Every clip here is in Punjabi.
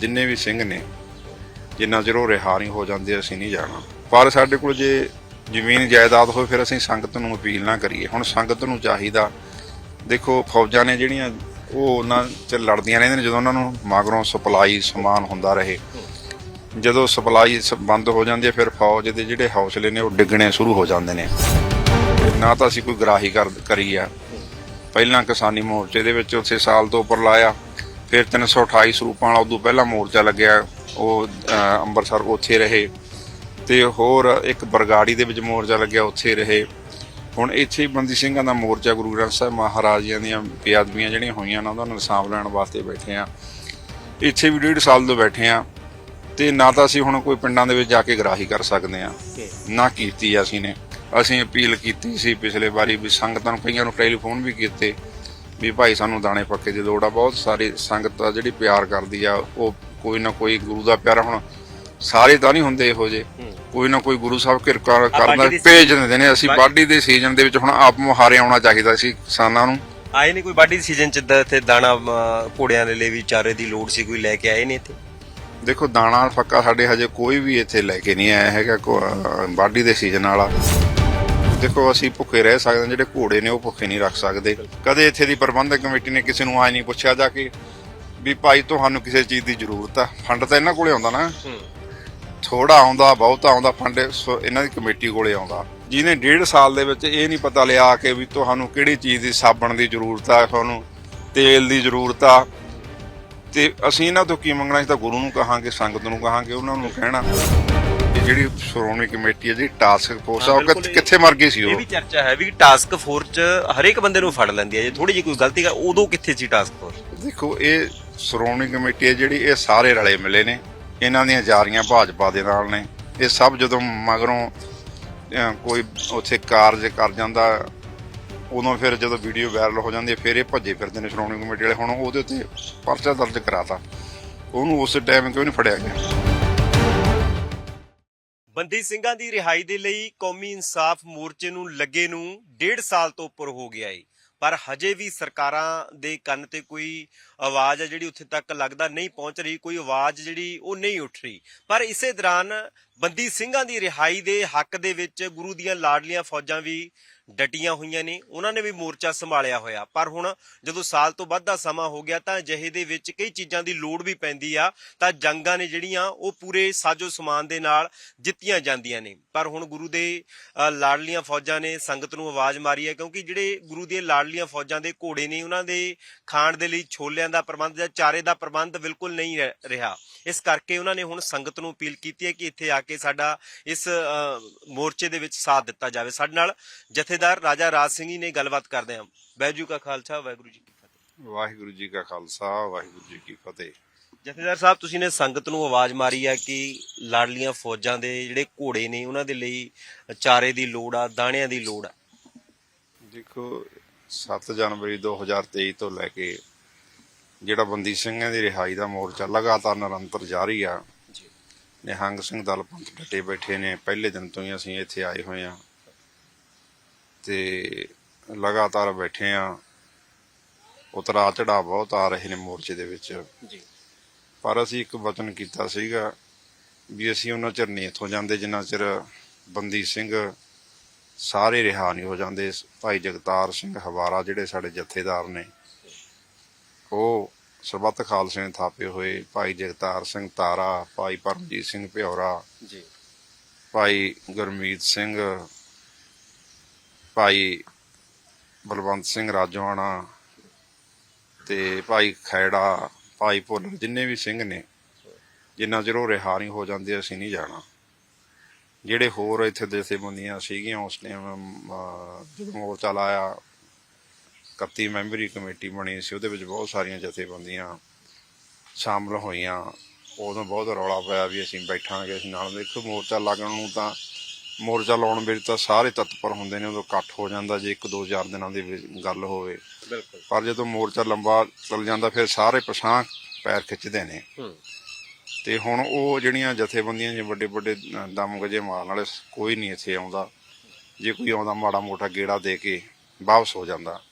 ਜਿੰਨੇ ਵੀ ਸਿੰਘ ਨੇ ਜਿੰਨਾ ਚਿਰ ਉਹ ਰਿਹਾ ਨਹੀਂ ਹੋ ਜਾਂਦੇ ਅਸੀਂ ਨਹੀਂ ਜਾਣਾ। ਪਰ ਸਾਡੇ ਕੋਲ ਜੇ ਜ਼ਮੀਨ ਜਾਇਦਾਦ ਹੋਵੇ, ਫਿਰ ਅਸੀਂ ਸੰਗਤ ਨੂੰ ਅਪੀਲ ਨਾ ਕਰੀਏ। ਹੁਣ ਸੰਗਤ ਨੂੰ ਚਾਹੀਦਾ, ਦੇਖੋ, ਫੌਜਾਂ ਨੇ ਜਿਹੜੀਆਂ ਉਹ ਉਹਨਾਂ ਚ ਲੜਦੀਆਂ ਰਹਿੰਦੀਆਂ ਨੇ, ਜਦੋਂ ਉਹਨਾਂ ਨੂੰ ਮਗਰੋਂ ਸਪਲਾਈ ਸਮਾਨ ਹੁੰਦਾ ਰਹੇ। ਜਦੋਂ ਸਪਲਾਈ ਸ- ਬੰਦ ਹੋ ਜਾਂਦੀ ਹੈ, ਫਿਰ ਫੌਜ ਦੇ ਜਿਹੜੇ ਹੌਸਲੇ ਨੇ, ਉਹ ਡਿੱਗਣੇ ਸ਼ੁਰੂ ਹੋ ਜਾਂਦੇ ਨੇ। ਨਾ ਤਾਂ ਅਸੀਂ ਕੋਈ ਗਰਾਹੀ ਕਰ, ਕਰੀ ਆ। ਪਹਿਲਾਂ ਕਿਸਾਨੀ ਮੋਰਚੇ ਦੇ ਵਿੱਚ ਉਸੇ ਸਾਲ ਤੋਂ ਉੱਪਰ ਲਾਇਆ। ਫਿਰ 328 ਸਰੂਪਾਂ ਵਾਲਾ ਉਦੋਂ ਪਹਿਲਾਂ ਮੋਰਚਾ ਲੱਗਿਆ ਉਹ ਅੰਮ੍ਰਿਤਸਰ ਉੱਥੇ ਰਹੇ। ਤੇ ਹੋਰ ਇੱਕ ਬਰਗਾੜੀ ਦੇ ਵਿੱਚ ਮੋਰਚਾ ਲੱਗਿਆ ਉੱਥੇ ਰਹੇ। ਹੁਣ ਇੱਥੇ ਹੀ ਬੰਦੀ ਸਿੰਘਾਂ ਦਾ ਮੋਰਚਾ ਗੁਰੂ ਗ੍ਰੰਥ ਸਾਹਿਬ ਮਹਾਰਾਜਿਆਂ ਦੀਆਂ ਬੇਅਦਬੀਆਂ ਜਿਹੜੀਆਂ ਹੋਈਆਂ ਨੇ ਉਹਨਾਂ ਨੂੰ ਇਨਸਾਫ ਲੈਣ ਵਾਸਤੇ ਬੈਠੇ ਆ ਇੱਥੇ ਵੀ ਡੇਢ ਸਾਲ ਤੋਂ ਬੈਠੇ ਆ ਤੇ ਨਾ ਤਾਂ ਅਸੀਂ ਹੁਣ ਕੋਈ ਪਿੰਡਾਂ ਦੇ ਵਿੱਚ ਜਾ ਕੇ ਗਰਾਹੀ ਕਰ ਸਕਦੇ ਆ ਨਾ ਕੀਤੀ ਅਸੀਂ ਨੇ। ਅਸੀਂ ਅਪੀਲ ਕੀਤੀ ਸੀ ਪਿਛਲੇ ਵਾਰੀ ਵੀ ਸੰਗਤਾਂ ਨੂੰ ਕਈਆਂ ਨੂੰ ਟੈਲੀਫੋਨ ਵੀ ਕੀਤੇ। ਵੀ ਭਾਈ ਸਾਨੂੰ ਦਾਣੇ ਪੱਕੇ ਦੀ ਲੋੜ ਆ ਬਹੁਤ ਸਾਰੇ ਸੰਗਤ ਆ ਜਿਹੜੀ ਪਿਆਰ ਕਰਦੀ ਆ ਉਹ ਕੋਈ ਨਾ ਕੋਈ ਗੁਰੂ ਦਾ ਪਿਆਰਾ ਹੁਣ ਸਾਰੇ ਤਾਂ ਨਹੀਂ ਹੁੰਦੇ ਇਹੋ ਜੇ ਕੋਈ ਨਾ ਕੋਈ ਗੁਰੂ ਸਾਹਿਬ ਕਿਰਪਾ ਕਰਦਾ ਭੇਜ ਦਿੰਦੇ ਨੇ। ਅਸੀਂ ਬਾਡੀ- ਦੇ ਸੀਜ਼ਨ ਦੇ ਵਿੱਚ ਹੁਣ ਆਪ ਮੁਹਾਰੇ ਆਉਣਾ ਚਾਹੀਦਾ ਸੀ ਕਿਸਾਨਾਂ ਨੂੰ। ਆਏ ਨਹੀਂ ਕੋਈ ਬਾਡੀ ਸੀਜ਼ਨ ਚ ਇੱਥੇ ਦਾਣਾ ਘੋੜਿਆਂ ਦੇ ਲਈ ਵੀ ਚਾਰੇ ਦੀ ਲੋੜ ਸੀ ਕੋਈ ਲੈ ਕੇ ਆਏ ਨੇ ਇੱਥੇ? ਦੇਖੋ ਦਾਣਾ ਫੱਕਾ ਸਾਡੇ ਹਜੇ ਕੋਈ ਵੀ ਇੱਥੇ ਲੈ ਕੇ ਨਹੀਂ ਆਇਆ ਹੈਗਾ ਬਾਡੀ ਦੇ ਸੀਜ਼ਨ ਵਾਲਾ। ਦੇਖੋ ਅਸੀਂ ਭੁੱਖੇ ਰਹਿ ਸਕਦੇ ਹਾਂ ਜਿਹੜੇ ਘੋੜੇ ਨੇ ਉਹ ਭੁੱਖੇ ਨਹੀਂ ਰੱਖ ਸਕਦੇ। ਕਦੇ ਇੱਥੇ ਦੀ ਪ੍ਰਬੰਧਕ ਕਮੇਟੀ ਨੇ ਕਿਸੇ ਨੂੰ ਆਏ ਨਹੀਂ ਪੁੱਛਿਆ ਜਾ ਕੇ ਵੀ ਭਾਈ ਤੁਹਾਨੂੰ ਕਿਸੇ ਚੀਜ਼ ਦੀ ਜ਼ਰੂਰਤ ਆ। ਫੰਡ ਤਾਂ ਇਹਨਾਂ ਕੋਲੇ ਆਉਂਦਾ ਨਾ। ਥੋੜਾ ਆਉਂਦਾ ਬਹੁਤਾ ਆਉਂਦਾ ਫੰਡ ਸੋ ਇਹਨਾਂ ਦੀ ਕਮੇਟੀ ਕੋਲੇ ਆਉਂਦਾ। ਜਿਹਨੇ ਡੇਢ ਸਾਲ ਦੇ ਵਿੱਚ ਇਹ ਨਹੀਂ ਪਤਾ ਲਿਆ ਕਿ ਵੀ ਤੁਹਾਨੂੰ ਕਿਹੜੀ ਚੀਜ਼ ਦੀ ਸਾਬਣ ਦੀ ਜ਼ਰੂਰਤ ਆ ਤੁਹਾਨੂੰ ਤੇਲ ਦੀ ਜ਼ਰੂਰਤ ਆ। ਤੇ ਅਸੀਂ ਇਹਨਾਂ ਤੋਂ ਕੀ ਮੰਗਣਾ ਅਸੀਂ ਤਾਂ ਗੁਰੂ ਨੂੰ ਕਹਾਂਗੇ ਸੰਗਤ ਨੂੰ ਕਹਾਂਗੇ ਉਹਨਾਂ ਨੂੰ ਕਹਿਣਾ। ਇਹ ਜਿਹੜੀ ਸ਼੍ਰੋਮਣੀ ਕਮੇਟੀ ਹੈ ਜਿਹੜੀ ਟਾਸਕ ਫੋਰਸ ਆ ਉਹ ਕਿੱਥੇ- ਮਰ ਗਈ ਸੀ ਇਹ ਉਹ? ਵੀ ਚਰਚਾ ਹੈ ਵੀ ਟਾਸਕ ਫੋਰਸ ਚ ਹਰੇਕ ਬੰਦੇ ਨੂੰ ਫੜ ਲੈਂਦੀ ਹੈ। ਜੇ ਥੋੜੀ ਜਿਹੀ ਕੋਈ ਗਲਤੀ ਕਰ ਉਦੋਂ ਕਿੱਥੇ ਸੀ ਟਾਸਕ ਫੋਰਸ ਦੇਖੋ ਇਹ ਸ਼੍ਰੋਮਣੀ ਕਮੇਟੀ ਹੈ ਜਿਹੜੀ ਇਹ ਸਾਰੇ ਰਲੇ ਮਿਲੇ ਨੇ। ਇਹਨਾਂ ਦੀਆਂ ਜਾਰੀਆਂ ਭਾਜਪਾ ਦੇ ਨਾਲ ਨੇ। ਇਹ ਸਭ ਜਦੋਂ ਮਗਰੋਂ ਅਹ, ਕੋਈ ਉੱਥੇ ਕਾਰਜ ਕਰ ਜਾਂਦਾ ਉਦੋਂ ਫਿਰ ਜਦੋਂ ਵੀਡੀਓ ਵਾਇਰਲ ਹੋ ਜਾਂਦੀ ਹੈ ਫਿਰ ਇਹ ਭੱਜੇ ਫਿਰਦੇ ਨੇ ਸ਼੍ਰੋਮਣੀ ਕਮੇਟੀ ਵਾਲੇ। ਹੁਣ ਉਹਦੇ ਉੱਤੇ ਪਰਚਾ ਦਰਜ ਕਰਾਤਾ। ਉਹਨੂੰ ਉਸ ਟਾਈਮ ਕਿਉਂ ਨਹੀਂ ਫੜਿਆ ਗਿਆ? ਬੰਦੀ ਸਿੰਘਾਂ ਦੀ ਰਿਹਾਈ ਦੇ ਲਈ ਕੌਮੀ ਇਨਸਾਫ ਮੋਰਚੇ ਨੂੰ ਲੱਗੇ ਨੂੰ ਡੇਢ ਸਾਲ ਤੋਂ ਉੱਪਰ ਹੋ ਗਿਆ ਏ। ਪਰ ਹਜੇ ਵੀ ਸਰਕਾਰਾਂ ਦੇ ਕੰਨ ਤੇ ਕੋਈ ਆਵਾਜ਼ ਹੈ ਜਿਹੜੀ ਉੱਥੇ ਤੱਕ ਲੱਗਦਾ ਨਹੀਂ ਪਹੁੰਚ ਰਹੀ ਕੋਈ ਆਵਾਜ਼ ਜਿਹੜੀ ਉਹ ਨਹੀਂ ਉੱਠ ਰਹੀ। ਪਰ ਇਸੇ ਦੌਰਾਨ ਬੰਦੀ ਸਿੰਘਾਂ ਦੀ ਰਿਹਾਈ ਦੇ ਹੱਕ ਦੇ ਵਿੱਚ ਗੁਰੂ ਦੀਆਂ ਲਾਡਲੀਆਂ ਫੌਜਾਂ ਵੀ ਡਟੀਆਂ ਹੋਈਆਂ ਨੇ ਉਹਨਾਂ ਨੇ ਵੀ ਮੋਰਚਾ ਸੰਭਾਲਿਆ ਹੋਇਆ। ਪਰ ਹੁਣ ਜਦੋਂ ਸਾਲ ਤੋਂ ਵੱਧ ਦਾ ਸਮਾਂ ਹੋ ਗਿਆ ਤਾਂ ਅਜਿਹੇ ਦੇ ਵਿੱਚ ਕਈ ਚੀਜ਼ਾਂ ਦੀ ਲੋੜ ਵੀ ਪੈਂਦੀ ਆ ਤਾਂ ਜੰਗਾਂ ਨੇ ਜਿਹੜੀਆਂ ਉਹ ਪੂਰੇ ਸਾਜੋ ਸਮਾਨ ਦੇ ਨਾਲ ਜਿੱਤੀਆਂ ਜਾਂਦੀਆਂ ਨੇ। ਪਰ ਹੁਣ ਗੁਰੂ ਦੇ ਅ, ਲਾਡਲੀਆਂ ਫੌਜਾਂ ਨੇ ਸੰਗਤ ਨੂੰ ਆਵਾਜ਼ ਮਾਰੀ ਹੈ ਕਿਉਂਕਿ ਜਿਹੜੇ ਗੁਰੂ ਦੀਆਂ ਲਾਡਲੀਆਂ ਫੌਜਾਂ ਦੇ ਘੋੜੇ ਨੇ ਉਹਨਾਂ ਦੇ ਖਾਣ ਦੇ ਲਈ ਛੋਲਿਆਂ ਦਾ ਪ੍ਰਬੰਧ ਜਾਂ ਚਾਰੇ ਦਾ ਪ੍ਰਬੰਧ ਬਿਲਕੁਲ ਨਹੀਂ ਰਹਿ- ਇਸ ਕਰਕੇ ਉਹਨਾਂ ਨੇ ਹੁਣ ਸੰਗਤ ਨੂੰ ਅਪੀਲ ਕੀਤੀ ਹੈ ਕਿ ਇੱਥੇ ਆ ਕੇ ਸਾਡਾ ਇਸ ਮੋਰਚੇ ਦੇ ਵਿੱਚ ਸਾਥ ਦਿੱਤਾ ਜਾਵੇ। ਸਾਡੇ ਨਾਲ ਜਥੇਦਾਰ ਰਾਜਾ ਰਾਜ ਸਿੰਘ ਜੀ ਨੇ ਗੱਲਬਾਤ ਕਰਦੇ ਹਾਂ। ਬੈਜੂ ਕਾ ਖਾਲਸਾ ਵਾਹਿਗੁਰੂ ਜੀ ਕੀ ਫਤਿਹ। ਵਾਹਿਗੁਰੂ ਜੀ ਕਾ ਖਾਲਸਾ ਵਾਹਿਗੁਰੂ ਜੀ ਕੀ ਫਤਿਹ। ਜਥੇਦਾਰ ਸਾਹਿਬ ਤੁਸੀਂ ਨੇ ਸੰਗਤ ਨੂੰ ਆਵਾਜ਼ ਮਾਰੀ ਆ ਕਿ ਲਾਡਲੀਆਂ ਫੌਜਾਂ ਦੇ ਜਿਹੜੇ ਘੋੜੇ ਨੇ ਉਹਨਾਂ ਦੇ ਲਈ ਚਾਰੇ ਦੀ ਲੋੜ ਆ ਦਾਣਿਆਂ ਦੀ ਲੋੜ ਆ। ਦੇਖੋ 7 ਜਨਵਰੀ 2023 ਤੋਂ ਲੈ ਕੇ ਜਿਹੜਾ ਬੰਦੀ ਸਿੰਘਾਂ ਦੀ ਰਿਹਾਈ ਦਾ ਮੋਰਚਾ ਲਗਾਤਾਰ ਨਿਰੰਤਰ ਜਾਰੀ ਆ। ਜੀ। ਨਿਹੰਗ ਸਿੰਘ ਦਲ ਪੰਥ ਡਟੇ ਬੈਠੇ ਨੇ ਪਹਿਲੇ ਦਿਨ ਤੋਂ ਹੀ ਅਸੀਂ ਇੱਥੇ ਆਏ ਹੋਏ ਆ। ਤੇ ਲਗਾਤਾਰ ਬੈਠੇ ਆ। ਉਤਰਾ ਚੜਾ ਬਹੁਤ ਆ ਰਹੇ ਨੇ ਮੋਰਚੇ ਦੇ ਵਿੱਚ। ਜੀ। ਪਰ ਅਸੀਂ ਇੱਕ ਵਚਨ ਕੀਤਾ ਸੀਗਾ ਵੀ ਅਸੀਂ ਉਹਨਾਂ ਚਿਰ ਨਹੀਂ ਇੱਥੋਂ ਜਾਂਦੇ ਜਿੰਨਾ ਚਿਰ ਬੰਦੀ ਸਿੰਘ ਸਾਰੇ ਰਿਹਾ ਨਹੀਂ ਹੋ ਜਾਂਦੇ। ਭਾਈ ਜਗਤਾਰ ਸਿੰਘ ਹਵਾਰਾ ਜਿਹੜੇ ਸਾਡੇ ਜਥੇਦਾਰ ਨੇ ਉਹ ਸਰਬੱਤ ਖਾਲਸੇ ਨੇ ਥਾਪੇ ਹੋਏ। ਭਾਈ ਜਗਤਾਰ ਸਿੰਘ ਤਾਰਾ ਭਾਈ ਪਰਮਜੀਤ ਸਿੰਘ ਭਿਉਰਾ ਜੀ। ਭਾਈ ਗੁਰਮੀਤ ਸਿੰਘ ਭਾਈ ਬਲਵੰਤ ਸਿੰਘ ਰਾਜਵਾਨਾ ਤੇ ਭਾਈ ਖੈੜਾ ਭਾਈ ਭੁੱਲਰ ਜਿੰਨੇ ਵੀ ਸਿੰਘ ਨੇ ਜਿੰਨਾ ਚਿਰ ਉਹ ਰਿਹਾ ਨਹੀਂ ਹੋ ਜਾਂਦੇ ਅਸੀਂ ਨਹੀਂ ਜਾਣਾ। ਜਿਹੜੇ ਹੋਰ ਇੱਥੇ ਜਥੇਬੰਦੀਆਂ ਸੀਗੀਆਂ ਉਸ ਟਾਈਮ ਜਦੋਂ ਮੋਰਚਾ ਲਾਇਆ 31 ਮੈਂਬਰੀ ਕਮੇਟੀ ਬਣੀ ਸੀ ਉਹਦੇ ਵਿੱਚ ਬਹੁਤ ਸਾਰੀਆਂ ਜਥੇਬੰਦੀਆਂ ਸ਼ਾਮਲ ਹੋਈਆਂ। ਉਦੋਂ ਬਹੁਤ ਰੌਲਾ ਪਿਆ ਵੀ ਅਸੀਂ ਬੈਠਾਂਗੇ ਅਸੀਂ ਨਾਲ ਦੇਖੋ ਮੋਰਚਾ ਲੱਗਣ ਨੂੰ ਤਾਂ ਮੋਰਚਾ ਲਾਉਣ ਵੇਲੇ ਤਾਂ ਸਾਰੇ ਤਤਪਰ ਹੁੰਦੇ ਨੇ ਉਦੋਂ ਇਕੱਠ ਹੋ ਜਾਂਦਾ ਜੇ ਇੱਕ ਦੋ ਚਾਰ ਦਿਨਾਂ ਦੀ ਗੱਲ ਹੋਵੇ। ਬਿਲਕੁਲ। ਪਰ ਜਦੋਂ ਮੋਰਚਾ ਲੰਬਾ ਚੱਲ ਜਾਂਦਾ ਫਿਰ ਸਾਰੇ ਪਛਾਂ ਪੈਰ ਖਿੱਚਦੇ ਨੇ। ਤੇ ਹੁਣ ਉਹ ਜਿਹੜੀਆਂ ਜਥੇਬੰਦੀਆਂ ਜੇ ਵੱਡੇ ਵੱਡੇ ਦਮ ਗਜੇ ਮਾਰਨ ਵਾਲੇ ਕੋਈ ਨਹੀਂ ਇੱਥੇ ਆਉਂਦਾ। ਜੇ ਕੋਈ ਆਉਂਦਾ ਮਾੜਾ ਮੋਟਾ ਗੇੜਾ ਦੇ ਕੇ ਵਾਪਸ ਹੋ ਜਾਂਦਾ।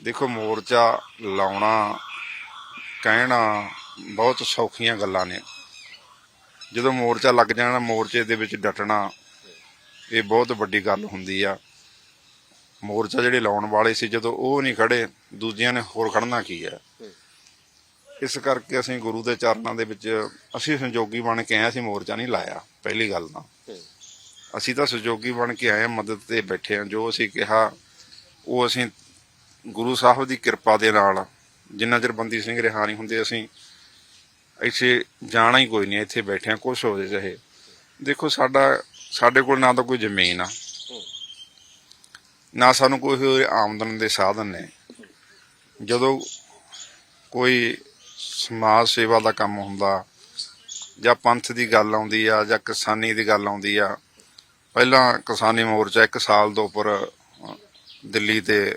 ਦੇਖੋ ਮੋਰਚਾ ਲਾਉਣਾ, ਕਹਿਣਾ ਬਹੁਤ ਸੌਖੀਆਂ ਗੱਲਾਂ ਨੇ। ਜਦੋਂ ਮੋਰਚਾ ਲੱਗ ਜਾਣਾ, ਮੋਰਚੇ ਦੇ ਵਿੱਚ ਡਟਣਾ, ਇਹ ਬਹੁਤ ਵੱਡੀ ਗੱਲ ਹੁੰਦੀ ਆ। ਮੋਰਚਾ ਜਿਹੜੇ ਲਾਉਣ ਵਾਲੇ ਸੀ, ਜਦੋਂ ਉਹ ਨਹੀਂ ਖੜੇ, ਦੂਜਿਆਂ ਨੇ ਹੋਰ ਖੜਨਾ ਕੀ ਹੈ ਇਸ ਕਰਕੇ ਅਸੀਂ ਗੁਰੂ ਦੇ ਚਰਨਾਂ ਦੇ ਵਿੱਚ, ਅਸੀਂ ਸੰਜੋਗੀ ਬਣ ਕੇ ਆਏ, ਅਸੀਂ ਮੋਰਚਾ ਨਹੀਂ ਲਾਇਆ, ਪਹਿਲੀ ਗੱਲ ਤਾਂ। ਅਸੀਂ ਤਾਂ ਸੰਜੋਗੀ ਬਣ ਕੇ ਆਏ ਹਾਂ ਮਦਦ ਤੇ ਬੈਠੇ ਹਾਂ। ਜੋ ਅਸੀਂ ਕਿਹਾ, ਉਹ ਅਸੀਂ ਗੁਰੂ ਸਾਹਿਬ ਦੀ ਕਿਰਪਾ ਦੇ ਨਾਲ ਜਿੰਨਾ ਚਿਰ ਬੰਦੀ ਸਿੰਘ ਰਿਹਾ ਨਹੀਂ ਹੁੰਦੇ, ਅਸੀਂ ਇੱਥੇ ਜਾਣਾ ਹੀ ਕੋਈ ਨਹੀਂ, ਇੱਥੇ ਬੈਠੇ ਹਾਂ ਕੁਛ ਹੋ ਜੇ ਚਾਹੇ। ਦੇਖੋ, ਸਾਡਾ, ਸਾਡੇ ਕੋਲ ਨਾ ਤਾਂ ਕੋਈ ਜ਼ਮੀਨ ਆ, ਨਾ ਸਾਨੂੰ ਕੋਈ ਹੋਰ ਆਮਦਨ ਦੇ ਸਾਧਨ ਨੇ। ਜਦੋਂ ਕੋਈ ਸਮਾਜ ਸੇਵਾ ਦਾ ਕੰਮ ਹੁੰਦਾ, ਜਾਂ ਪੰਥ ਦੀ ਗੱਲ ਆਉਂਦੀ ਆ, ਜਾਂ ਕਿਸਾਨੀ ਦੀ ਗੱਲ ਆਉਂਦੀ ਆ, ਪਹਿਲਾਂ ਕਿਸਾਨੀ ਮੋਰਚਾ ਇੱਕ ਸਾਲ ਤੋਂ ਉੱਪਰ ਦਿੱਲੀ ਤੇ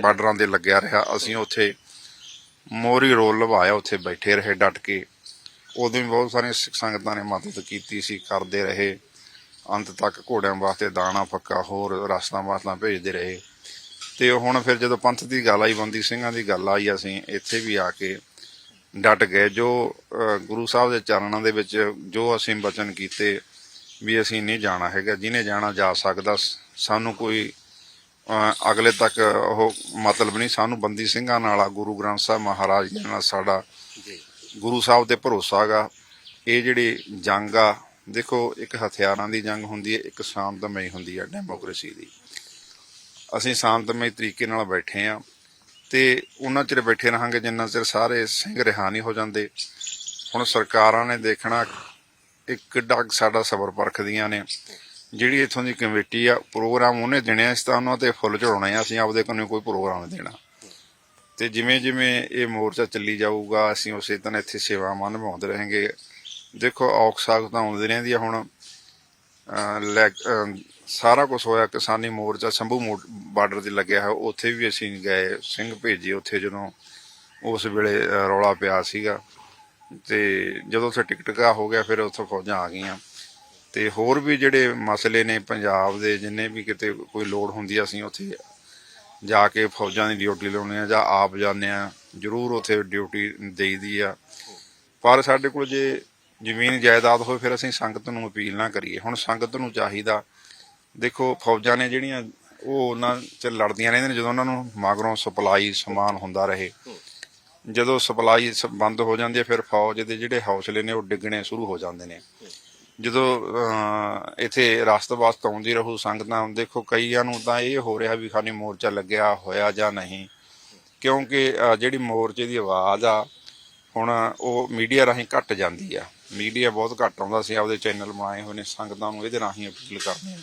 ਬਾਰਡਰਾਂ ਤੇ ਲੱਗਿਆ ਰਿਹਾ। ਅਸੀਂ ਉੱਥੇ ਮੋਰੀ ਰੋਲ ਲਵਾਇਆ ਉੱਥੇ ਬੈਠੇ ਰਹੇ ਡਟ ਕੇ। ਉਦੋਂ ਵੀ ਬਹੁਤ ਸਾਰੀਆਂ ਸਿੱਖ ਸੰਗਤਾਂ ਨੇ ਮਦਦ ਕੀਤੀ ਸੀ, ਕਰਦੇ ਰਹੇ। ਅੰਤ ਤੱਕ ਘੋੜਿਆਂ ਵਾਸਤੇ ਦਾਣਾ ਫੱਕਾ, ਹੋਰ ਰਸਤਾਂ ਵਾਸਤਾਂ ਭੇਜਦੇ ਰਹੇ। ਤੇ ਹੁਣ ਫਿਰ ਜਦੋਂ ਪੰਥ ਦੀ ਗੱਲ ਆਈ, ਬੰਦੀ ਸਿੰਘਾਂ ਦੀ ਗੱਲ ਆਈ, ਅਸੀਂ ਇੱਥੇ ਵੀ ਆ ਕੇ ਡਟ ਗਏ। ਜੋ ਗੁਰੂ ਸਾਹਿਬ ਦੇ ਚਰਨਾਂ ਦੇ ਵਿੱਚ ਜੋ ਅਸੀਂ ਬਚਨ ਕੀਤੇ, ਵੀ ਅਸੀਂ ਨਹੀਂ ਜਾਣਾ ਹੈਗਾ ਜਿਹਨੇ ਜਾਣਾ ਜਾ ਸਕਦਾ, ਸ- ਸਾਨੂੰ ਕੋਈ ਅਗਲੇ ਤੱਕ ਉਹ ਮਤਲਬ ਨਹੀਂ ਸਾਨੂੰ ਬੰਦੀ ਸਿੰਘਾਂ ਨਾਲ ਆ ਗੁਰੂ ਗ੍ਰੰਥ ਸਾਹਿਬ ਮਹਾਰਾਜ ਜੀ ਨਾਲ ਸਾਡਾ ਜੀ। ਗੁਰੂ ਸਾਹਿਬ ਤੇ ਭਰੋਸਾ ਗਾ ਇਹ ਜਿਹੜੀ ਜੰਗ ਆ ਦੇਖੋ ਇੱਕ ਹਥਿਆਰਾਂ ਦੀ ਜੰਗ ਹੁੰਦੀ ਹੈ ਇੱਕ ਸ਼ਾਂਤਮਈ ਹੁੰਦੀ ਹੈ ਡੈਮੋਕ੍ਰੇਸੀ ਦੀ। ਅਸੀਂ ਸ਼ਾਂਤਮਈ ਤਰੀਕੇ ਨਾਲ ਬੈਠੇ ਆ ਤੇ ਉਹਨਾਂ ਚਿਰ ਬੈਠੇ ਰਹਾਂਗੇ ਜਿੰਨਾ ਚਿਰ ਸਾਰੇ ਸਿੰਘ ਰਿਹਾ ਨਹੀਂ ਹੋ ਜਾਂਦੇ। ਹੁਣ ਸਰਕਾਰਾਂ ਨੇ ਦੇਖਣਾ ਇੱਕ ਕੁ ਸਾਡਾ ਸਬਰ ਪਰਖਦੀਆਂ ਨੇ। ਜਿਹੜੀ ਇਥੋਂ ਦੀ ਕਮੇਟੀ ਆ, ਪ੍ਰੋਗਰਾਮ ਉਹਨੇ ਦੇਣੇ ਆ ਇਸ ਤਾਂ ਉਹਨਾਂ ਤੇ ਫੁੱਲ ਚੜਾਉਣੇ ਆ, ਅਸੀਂ ਆਪਦੇ ਕੋਲੋਂ ਕੋਈ ਪ੍ਰੋਗਰਾਮ ਨਹੀਂ ਦੇਣਾ। ਤੇ ਜਿਵੇਂ ਜਿਵੇਂ ਇਹ ਮੋਰਚਾ ਚੱਲੀ ਜਾਊਗਾ, ਅਸੀਂ ਉਸੇ ਤਰ੍ਹਾਂ ਇੱਥੇ ਸੇਵਾਵਾਂ ਨਿਭਾਉਂਦੇ ਰਹਾਂਗੇ। ਦੇਖੋ, ਔਖ ਸਾਖ ਤਾਂ ਆਉਂਦੇ ਰਹਿੰਦੀ ਆ ਹੁਣ। ਲੈ ਸਾਰਾ ਕੁਝ ਹੋਇਆ, ਕਿਸਾਨੀ ਮੋਰਚਾ ਸੰਭੂ ਬਾਰਡਰ ਤੇ ਲੱਗਿਆ ਹੈ ਉੱਥੇ ਵੀ ਅਸੀਂ ਗਏ, ਸਿੰਘ ਭੇਜੇ ਉੱਥੇ ਜਦੋਂ ਉਸ ਵੇਲੇ ਰੌਲਾ ਪਿਆ ਸੀਗਾ। ਤੇ ਜਦੋਂ ਉੱਥੇ ਟਿਕਟਕਾ ਹੋ ਗਿਆ, ਫਿਰ ਉੱਥੋਂ ਫੌਜਾਂ ਆ ਗਈਆਂ। ਤੇ ਹੋਰ ਵੀ ਜਿਹੜੇ ਮਸਲੇ ਨੇ ਪੰਜਾਬ ਦੇ, ਜਿੰਨੇ ਵੀ ਕਿਤੇ ਕੋਈ ਲੋੜ ਹੁੰਦੀ ਆ, ਅਸੀਂ ਉੱਥੇ ਜਾ ਕੇ ਫੌਜਾਂ ਦੀ ਡਿਊਟੀ ਲਾਉਣੇ ਆ ਜਾਂ ਆਪ ਜਾਂਦੇ ਆ, ਜ਼ਰੂਰ ਉੱਥੇ ਡਿਊਟੀ ਦੇਈਦੀ ਆ। ਪਰ ਸਾਡੇ ਕੋਲ ਜੇ ਜ਼ਮੀਨ ਜਾਇਦਾਦ ਹੋਵੇ, ਫਿਰ ਅਸੀਂ ਸੰਗਤ ਨੂੰ ਅਪੀਲ ਨਾ ਕਰੀਏ। ਹੁਣ ਸੰਗਤ ਨੂੰ ਚਾਹੀਦਾ, ਦੇਖੋ ਫੌਜਾਂ ਨੇ ਜਿਹੜੀਆਂ, ਉਹ ਉਹਨਾਂ ਚ ਲੜਦੀਆਂ ਰਹਿੰਦੀਆਂ ਨੇ, ਜਦੋਂ ਉਹਨਾਂ ਨੂੰ ਮਗਰੋਂ ਸਪਲਾਈ ਸਮਾਨ ਹੁੰਦਾ ਰਹੇ। ਜਦੋਂ ਸਪਲਾਈ ਸ- ਬੰਦ ਹੋ ਜਾਂਦੀ ਹੈ ਫਿਰ ਫੌਜ ਦੇ ਜਿਹੜੇ ਹੌਸਲੇ ਨੇ, ਉਹ ਡਿੱਗਣੇ ਸ਼ੁਰੂ ਹੋ ਜਾਂਦੇ ਨੇ। ਜਦੋਂ ਇੱਥੇ ਰਸਤ ਵਾਸਤ ਆਉਂਦੀ ਰਹੂ, ਸੰਗਤਾਂ, ਦੇਖੋ ਕਈਆਂ ਨੂੰ ਤਾਂ ਇਹ ਹੋ ਰਿਹਾ ਵੀ ਖਾਨੀ ਮੋਰਚਾ ਲੱਗਿਆ ਹੋਇਆ ਜਾਂ ਨਹੀਂ। ਕਿਉਂਕਿ ਜਿਹੜੀ ਮੋਰਚੇ ਦੀ ਆਵਾਜ਼ ਆ, ਹੁਣ ਉਹ ਮੀਡੀਆ ਰਾਹੀਂ ਘਟ ਜਾਂਦੀ ਆ। ਮੀਡੀਆ ਬਹੁਤ ਘੱਟ ਆਉਂਦਾ ਸੀ, ਆਪਦੇ ਚੈਨਲ ਬਣਾਏ ਹੋਏ ਨੇ, ਸੰਗਤਾਂ ਨੂੰ ਇਹਦੇ ਰਾਹੀਂ ਅਪੀਲ ਕਰਦੇ ਆ।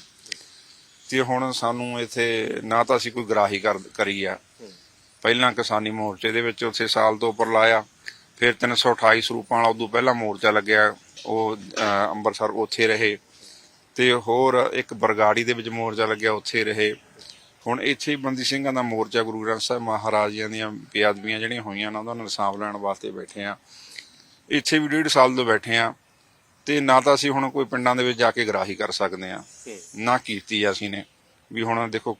ਤੇ ਹੁਣ ਸਾਨੂੰ ਇੱਥੇ ਨਾ ਤਾਂ ਅਸੀਂ ਕੋਈ ਗਰਾਹੀ ਕਰੀ ਆ। ਪਹਿਲਾਂ ਕਿਸਾਨੀ ਮੋਰਚੇ ਦੇ ਵਿੱਚ ਉਸੇ ਸਾਲ ਤੋਂ ਉੱਪਰ ਲਾਇਆ। ਫਿਰ 328 ਸਰੂਪਾਂ ਵਾਲਾ ਉਦੋਂ ਪਹਿਲਾਂ ਮੋਰਚਾ ਲੱਗਿਆ ਉਹ ਅੰਮ੍ਰਿਤਸਰ ਉੱਥੇ ਰਹੇ। ਤੇ ਹੋਰ ਇੱਕ ਬਰਗਾੜੀ ਦੇ ਵਿੱਚ ਮੋਰਚਾ ਲੱਗਿਆ ਉੱਥੇ ਰਹੇ। ਹੁਣ ਇੱਥੇ ਹੀ ਬੰਦੀ ਸਿੰਘਾਂ ਦਾ ਮੋਰਚਾ ਗੁਰੂ ਗ੍ਰੰਥ ਸਾਹਿਬ ਮਹਾਰਾਜ ਜੀ ਦੀਆਂ ਬੇਅਦਬੀਆਂ ਜਿਹੜੀਆਂ ਹੋਈਆਂ ਨੇ ਉਹਨਾਂ ਨੂੰ ਇਨਸਾਫ ਲੈਣ ਵਾਸਤੇ ਬੈਠੇ ਆ ਇੱਥੇ ਵੀ ਡੇਢ ਸਾਲ ਤੋਂ ਬੈਠੇ ਆ ਤੇ ਨਾ ਤਾਂ ਅਸੀਂ ਹੁਣ ਕੋਈ ਪਿੰਡਾਂ ਦੇ ਵਿੱਚ ਜਾ ਕੇ ਗਰਾਹੀ ਕਰ ਸਕਦੇ ਆ ਨਾ ਕੀਤੀ ਅਸੀਂ ਨੇ। ਵੀ ਹੁਣ ਦੇਖੋ